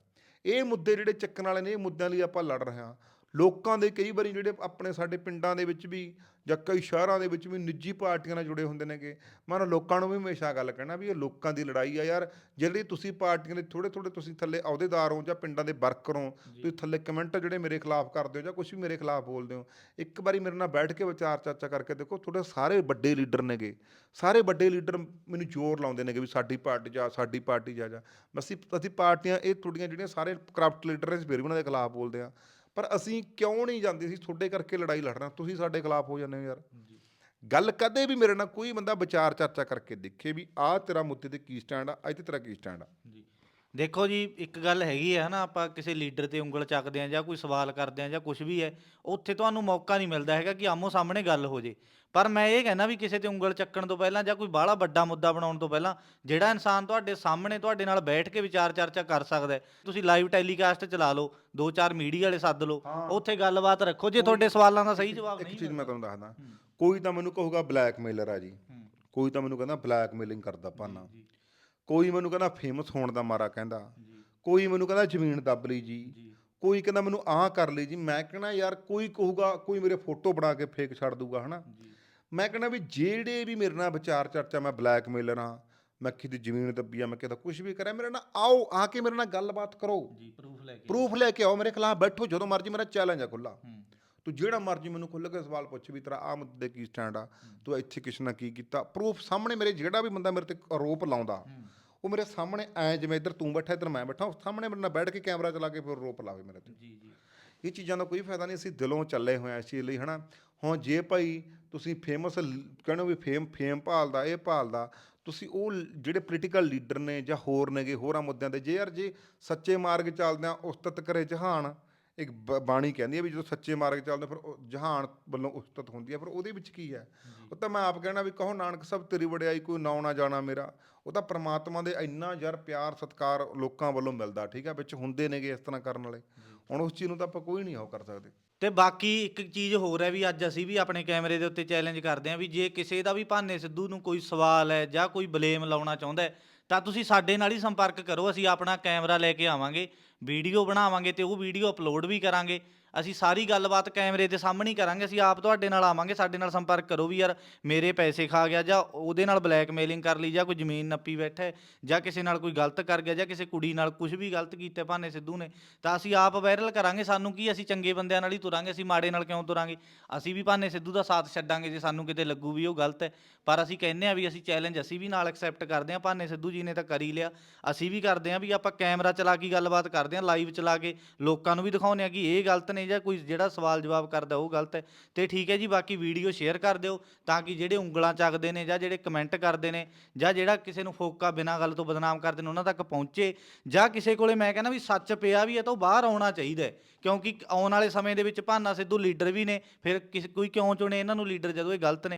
ਇਹ ਮੁੱਦੇ ਜਿਹੜੇ ਚੱਕਣ ਵਾਲੇ ਨੇ, ਇਹ ਮੁੱਦਿਆਂ ਲਈ ਆਪਾਂ ਲੜ ਰਹੇ ਹਾਂ। ਲੋਕਾਂ ਦੇ ਕਈ ਵਾਰੀ ਜਿਹੜੇ ਆਪਣੇ ਸਾਡੇ ਪਿੰਡਾਂ ਦੇ ਵਿੱਚ ਵੀ ਜਾਂ ਕਈ ਸ਼ਹਿਰਾਂ ਦੇ ਵਿੱਚ ਵੀ ਨਿੱਜੀ ਪਾਰਟੀਆਂ ਨਾਲ ਜੁੜੇ ਹੁੰਦੇ ਨੇਗੇ। ਮੈਂ ਉਹਨਾਂ ਲੋਕਾਂ ਨੂੰ ਵੀ ਹਮੇਸ਼ਾ ਗੱਲ ਕਹਿਣਾ ਵੀ ਇਹ ਲੋਕਾਂ ਦੀ ਲੜਾਈ ਆ ਯਾਰ। ਜਿਹੜੀ ਤੁਸੀਂ ਪਾਰਟੀਆਂ ਦੇ ਥੋੜੇ ਥੋੜੇ ਤੁਸੀਂ ਥੱਲੇ ਅਹੁਦੇਦਾਰ ਹੋ ਜਾਂ ਪਿੰਡਾਂ ਦੇ ਵਰਕਰ ਹੋ ਤੁਸੀਂ ਥੱਲੇ ਕਮੈਂਟ ਜਿਹੜੇ ਮੇਰੇ ਖਿਲਾਫ ਕਰਦੇ ਹੋ ਜਾਂ ਕੁਝ ਵੀ ਮੇਰੇ ਖਿਲਾਫ ਬੋਲਦੇ ਹੋ ਇੱਕ ਵਾਰੀ ਮੇਰੇ ਨਾਲ ਬੈਠ ਕੇ ਵਿਚਾਰ ਚਰਚਾ ਕਰਕੇ ਦੇਖੋ ਤੁਹਾਡੇ ਸਾਰੇ ਵੱਡੇ ਲੀਡਰ ਨੇਗੇ। ਸਾਰੇ ਵੱਡੇ ਲੀਡਰ ਮੈਨੂੰ ਜ਼ੋਰ ਲਾਉਂਦੇ ਨੇਗੇ ਵੀ ਸਾਡੀ ਪਾਰਟੀ ਜਾ ਸਾਡੀ ਪਾਰਟੀ ਜਾ ਜਾ। ਅਸੀਂ ਅਸੀਂ ਪਾਰਟੀਆਂ ਇਹ ਤੁਹਾਡੀਆਂ ਜਿਹੜੀਆਂ ਸਾਰੇ ਕਰਪਟ ਲੀਡਰ ਨੇ ਫਿਰ ਵੀ ਉਹਨਾਂ ਦੇ ਖਿਲਾਫ ਬੋਲਦੇ ਆ ਪਰ ਅਸੀਂ ਕਿਉਂ ਨਹੀਂ ਜਾਂਦੇ ਸੀ? ਤੁਹਾਡੇ ਕਰਕੇ ਲੜਾਈ ਲੜਨਾ ਤੁਸੀਂ ਸਾਡੇ ਖਿਲਾਫ ਹੋ ਜਾਂਦੇ ਹੋ ਯਾਰ। ਗੱਲ ਕਦੇ ਵੀ ਮੇਰੇ ਨਾਲ ਕੋਈ ਬੰਦਾ ਵਿਚਾਰ ਚਰਚਾ ਕਰਕੇ ਦੇਖੇ ਵੀ ਆਹ ਤੇਰਾ ਮੁੱਦੇ ਤੇ ਕੀ ਸਟੈਂਡ ਆ ਅੱਜ ਤੇ ਤੇਰਾ ਕੀ ਸਟੈਂਡ ਆ।
ਜੀ ਦੇਖੋ ਜੀ ਇੱਕ ਗੱਲ ਹੈਗੀ ਹੈ ਹਨਾ ਆਪਾਂ ਕਿਸੇ ਲੀਡਰ ਤੇ ਉਂਗਲ ਚੱਕਦੇ ਆ ਜਾਂ ਕੋਈ ਸਵਾਲ ਕਰਦੇ ਆ ਜਾਂ ਕੁਝ ਵੀ ਹੈ ਉੱਥੇ ਤੁਹਾਨੂੰ ਮੌਕਾ ਨਹੀਂ ਮਿਲਦਾ ਹੈਗਾ ਕਿ ਆਮੋ ਸਾਹਮਣੇ ਗੱਲ ਹੋ ਜੇ। ਪਰ ਮੈਂ ਇਹ ਕਹਿੰਦਾ ਵੀ ਕਿਸੇ ਤੇ ਉਂਗਲ ਚੱਕਣ ਤੋਂ ਪਹਿਲਾਂ ਜਾਂ ਕੋਈ ਬਾਹਲਾ ਵੱਡਾ ਮੁੱਦਾ ਬਣਾਉਣ ਤੋਂ ਪਹਿਲਾਂ ਜਿਹੜਾ ਇਨਸਾਨ ਤੁਹਾਡੇ ਸਾਹਮਣੇ ਤੁਹਾਡੇ ਨਾਲ ਬੈਠ ਕੇ ਵਿਚਾਰ ਚਰਚਾ ਕਰ ਸਕਦਾ ਹੈ ਤੁਸੀਂ ਲਾਈਵ ਟੈਲੀਕਾਸਟ ਚਲਾ ਲਓ ਦੋ ਚਾਰ ਮੀਡੀਆ ਵਾਲੇ ਸੱਦ ਲਓ। ਉੱਥੇ ਗੱਲਬਾਤ ਰੱਖੋ ਜੇ ਤੁਹਾਡੇ ਸਵਾਲਾਂ ਦਾ ਸਹੀ ਜਵਾਬ
ਇੱਕ
ਨਹੀਂ
ਚੀਜ਼ ਮੈਂ। ਤੁਹਾਨੂੰ ਦੱਸਦਾ ਕੋਈ ਤਾਂ ਮੈਨੂੰ ਕਹੂਗਾ ਬਲੈਕਮੇਲਰ ਆ ਜੀ। ਕੋਈ ਤਾਂ ਮੈਨੂੰ ਕਹਿੰਦਾ ਬਲੈਕਮੇਲਿੰਗ ਕਰਦਾ ਪਾਨਾ ਕੋਈ ਮੈਨੂੰ ਕਹਿੰਦਾ ਫੇਮਸ ਹੋਣ ਦਾ ਮਾਰਾ ਕਹਿੰਦਾ। ਕੋਈ ਮੈਨੂੰ ਕਹਿੰਦਾ ਜ਼ਮੀਨ ਦੱਬ ਲਈ ਜੀ। ਕੋਈ ਕਹਿੰਦਾ ਮੈਨੂੰ ਆਹ ਕਰ ਲਈ ਜੀ। ਮੈਂ ਕਹਿਣਾ ਯਾਰ ਕੋਈ ਕਹੂਗਾ ਕੋਈ ਮੇਰੇ ਫੋਟੋ ਬਣਾ ਕੇ ਫੇਕ ਛੱਡ ਦੂਗਾ ਹਨਾ। ਮੈਂ ਕਹਿੰਦਾ ਵੀ ਜਿਹੜੇ ਵੀ ਮੇਰੇ ਨਾਲ ਵਿਚਾਰ ਚਰਚਾ ਮੈਂ ਬਲੈਕਮੇਲਰ ਹਾਂ ਮੈਂ ਕਿਤੇ ਜ਼ਮੀਨ ਦੱਬੀ ਆ ਮੈਂ ਕਿਤੇ ਕੁਝ ਵੀ ਕਰਿਆ ਮੇਰੇ ਨਾਲ ਆਓ ਆ ਕੇ ਮੇਰੇ ਨਾਲ ਗੱਲਬਾਤ ਕਰੋ।
ਜੀ ਪ੍ਰੂਫ ਲੈ ਕੇ
ਪ੍ਰੂਫ ਲੈ ਕੇ ਆਓ ਮੇਰੇ ਖਿਲਾਫ ਬੈਠੋ ਜਦੋਂ ਮਰਜ਼ੀ ਮੇਰਾ ਚੈਲੰਜ ਆ ਖੁੱਲਾ ਤੂੰ ਜਿਹੜਾ ਮਰਜ਼ੀ ਮੈਨੂੰ ਖੁੱਲ੍ਹ ਕੇ ਸਵਾਲ ਪੁੱਛ ਵੀ ਤੇਰਾ ਆਹ ਮੁੱਦੇ ਕੀ ਸਟੈਂਡ ਆ ਤੂੰ ਇੱਥੇ ਕਿਸ ਨਾਲ ਕੀ ਕੀਤਾ? ਪ੍ਰੂਫ ਸਾਹਮਣੇ ਮੇਰੇ ਜਿਹੜਾ ਵੀ ਬੰਦਾ ਮੇਰੇ ਤੇ ਆਰੋਪ ਲਾਉਂਦਾ ਉਹ ਮੇਰੇ ਸਾਹਮਣੇ ਐ ਜਿਵੇਂ ਇੱਧਰ ਤੂੰ ਬੈਠਾ ਇੱਧਰ ਮੈਂ ਬੈਠਾ ਸਾਹਮਣੇ ਮੇਰੇ ਨਾਲ ਬੈਠ ਕੇ ਕੈਮਰਾ ਚਲਾ ਕੇ ਫਿਰ ਆਰੋਪ ਲਾਵੇ ਮੇਰੇ ਤੇ।
ਜੀ ਜੀ।
ਇਹ ਚੀਜ਼ਾਂ ਦਾ ਕੋਈ ਫਾਇਦਾ ਨਹੀਂ ਅਸੀਂ ਦਿਲੋਂ ਚੱਲੇ ਹੋਏ ਆ ਇਸ ਚੀਜ਼ ਲਈ ਹਨਾ? ਹੁਣ ਜੇ ਭਾਈ ਤੁਸੀਂ ਫੇਮਸ ਕਹਿੰਦੇ ਵੀ ਫੇਮ ਫੇਮ ਭਾਲਦਾ ਇਹ ਭਾਲਦਾ ਤੁਸੀਂ ਉਹ ਜਿਹੜੇ ਪੋਲੀਟੀਕਲ ਲੀਡਰ ਨੇ ਜਾਂ ਹੋਰ ਨੇਗੇ ਹੋਰਾਂ ਮੁੱਦਿਆਂ ਤੇ ਜੇ ਯਾਰ ਜੇ ਸੱਚੇ ਮਾਰਗ ਚੱਲਦੇ ਆ ਉਸਤਤ ਕਰੇ ਜਹਾਨ ਇੱਕ ਬਾਣੀ ਕਹਿੰਦੀ ਹੈ ਵੀ ਜਦੋਂ ਸੱਚੇ ਮਾਰਗ ਚੱਲਦੇ ਫਿਰ ਉਹ ਜਹਾਨ ਵੱਲੋਂ ਉਸਤਤ ਹੁੰਦੀ ਹੈ। ਫਿਰ ਉਹਦੇ ਵਿੱਚ ਕੀ ਹੈ? ਉਹ ਤਾਂ ਮੈਂ ਆਪ ਕਹਿਣਾ ਵੀ ਕਹੋ ਨਾਨਕ ਸਭ ਤੇਰੀ ਵਡਿਆਈ ਕੋਈ ਨਾਉ ਨਾ ਜਾਣਾ ਮੇਰਾ। ਉਹ ਤਾਂ ਪ੍ਰਮਾਤਮਾ ਦੇ ਇੰਨਾ ਯਾਰ ਪਿਆਰ ਸਤਿਕਾਰ ਲੋਕਾਂ ਵੱਲੋਂ ਮਿਲਦਾ ਠੀਕ ਹੈ ਵਿੱਚ ਹੁੰਦੇ ਨੇਗੇ ਇਸ ਤਰ੍ਹਾਂ ਕਰਨ ਵਾਲੇ। ਹੁਣ ਉਸ ਚੀਜ਼ ਨੂੰ ਤਾਂ ਆਪਾਂ ਕੋਈ ਨਹੀਂ ਉਹ ਕਰ ਸਕਦੇ।
ਤੇ ਬਾਕੀ ਇੱਕ ਚੀਜ਼ ਹੋਰ ਹੈ ਵੀ ਅੱਜ ਅਸੀਂ ਵੀ ਆਪਣੇ ਕੈਮਰੇ ਦੇ ਉੱਤੇ ਚੈਲੰਜ ਕਰਦੇ ਹਾਂ ਵੀ ਜੇ ਕਿਸੇ ਦਾ ਵੀ ਭਾਨੇ ਸਿੱਧੂ ਨੂੰ ਕੋਈ ਸਵਾਲ ਹੈ ਜਾਂ ਕੋਈ ਬਲੇਮ ਲਾਉਣਾ ਚਾਹੁੰਦਾ ਹੈ ਤਾਂ ਤੁਸੀਂ ਸਾਡੇ ਨਾਲ ਹੀ ਸੰਪਰਕ ਕਰੋ, ਅਸੀਂ ਆਪਣਾ ਕੈਮਰਾ ਲੈ ਕੇ ਆਵਾਂਗੇ, ਵੀਡੀਓ ਬਣਾਵਾਂਗੇ ਤੇ ਉਹ ਵੀਡੀਓ ਅਪਲੋਡ ਵੀ ਕਰਾਂਗੇ। ਅਸੀਂ ਸਾਰੀ ਗੱਲਬਾਤ ਕੈਮਰੇ ਦੇ ਸਾਹਮਣੇ ਹੀ ਕਰਾਂਗੇ, ਅਸੀਂ ਆਪ ਤੁਹਾਡੇ ਨਾਲ ਆਵਾਂਗੇ, ਸਾਡੇ ਨਾਲ ਸੰਪਰਕ ਕਰੋ ਵੀ ਯਾਰ ਮੇਰੇ ਪੈਸੇ ਖਾ ਗਿਆ ਜਾਂ ਉਹਦੇ ਨਾਲ ਬਲੈਕਮੇਲਿੰਗ ਕਰ ਲਈ ਜਾਂ ਕੋਈ ਜ਼ਮੀਨ ਨੱਪੀ ਬੈਠਾ ਜਾਂ ਕਿਸੇ ਨਾਲ ਕੋਈ ਗਲਤ ਕਰ ਗਿਆ ਜਾਂ ਕਿਸੇ ਕੁੜੀ ਨਾਲ ਕੁਝ ਵੀ ਗਲਤ ਕੀਤਾ ਭਾਨੇ ਸਿੱਧੂ ਨੇ, ਤਾਂ ਅਸੀਂ ਆਪ ਵਾਇਰਲ ਕਰਾਂਗੇ, ਸਾਨੂੰ ਕੀ ਅਸੀਂ ਚੰਗੇ ਬੰਦਿਆਂ ਨਾਲ ਹੀ ਤੁਰਾਂਗੇ, ਅਸੀਂ ਮਾੜੇ ਨਾਲ ਕਿਉਂ ਤੁਰਾਂਗੇ? ਅਸੀਂ ਵੀ ਭਾਨੇ ਸਿੱਧੂ ਦਾ ਸਾਥ ਛੱਡਾਂਗੇ ਜੇ ਸਾਨੂੰ ਕਿਤੇ ਲੱਗੂ ਵੀ ਉਹ ਗਲਤ ਹੈ, ਪਰ ਅਸੀਂ ਕਹਿੰਦੇ ਆ ਵੀ ਅਸੀਂ ਚੈਲੰਜ ਅਸੀਂ ਵੀ ਨਾਲ ਐਕਸੈਪਟ ਕਰਦੇ ਆ ਭਾਨੇ ਸਿੱਧੂ ਜੀ ਨੇ ਤਾਂ ਕਰ ਹੀ ਲਿਆ, ਅਸੀਂ ਵੀ ਕਰਦੇ ਆ ਵੀ ਆਪਾਂ ਕੈਮਰਾ ਚਲਾ ਕੇ ਗੱਲਬਾਤ ਕਰਦੇ ਆ ਲਾਈਵ ਚਲਾ ਕੇ, ਲੋਕਾਂ ਨੂੰ ਵੀ ਦਿਖਾਉਂਦੇ ਆ ਕਿ ਇਹ ਗਲਤ ਨੇ ਜਾਂ ਕੋਈ ਜਿਹੜਾ ਸਵਾਲ ਜਵਾਬ ਕਰਦਾ ਉਹ ਗਲਤ ਹੈ। ਤੇ ਠੀਕ ਹੈ ਜੀ, ਬਾਕੀ ਵੀਡੀਓ ਸ਼ੇਅਰ ਕਰ ਦਿਓ ਤਾਂ ਕਿ ਜਿਹੜੇ ਉਂਗਲਾਂ ਚੱਕਦੇ ਨੇ ਜਾਂ ਜਿਹੜੇ ਕਮੈਂਟ ਕਰਦੇ ਨੇ ਜਾਂ ਜਿਹੜਾ ਕਿਸੇ ਨੂੰ ਫੋਕਾ ਬਿਨਾਂ ਗੱਲ ਤੋਂ ਬਦਨਾਮ ਕਰਦੇ ਨੇ ਉਹਨਾਂ ਤੱਕ ਪਹੁੰਚੇ ਜਾਂ ਕਿਸੇ ਕੋਲੇ ਮੈਂ ਕਹਿੰਦਾ ਵੀ ਸੱਚ ਪਿਆ ਵੀ ਹੈ ਤਾਂ ਉਹ ਬਾਹਰ ਆਉਣਾ ਚਾਹੀਦਾ ਕਿਉਂਕਿ ਆਉਣ ਵਾਲੇ ਸਮੇਂ ਦੇ ਵਿੱਚ ਭਾਨਾ ਸਿੱਧੂ ਲੀਡਰ ਵੀ ਨੇ, ਫਿਰ ਕਿਸ ਕੋਈ ਕਿਉਂ ਚੁਣੇ? ਇਹਨਾਂ ਨੂੰ ਲੀਡਰ ਜਦੋਂ ਇਹ ਗਲਤ ਨੇ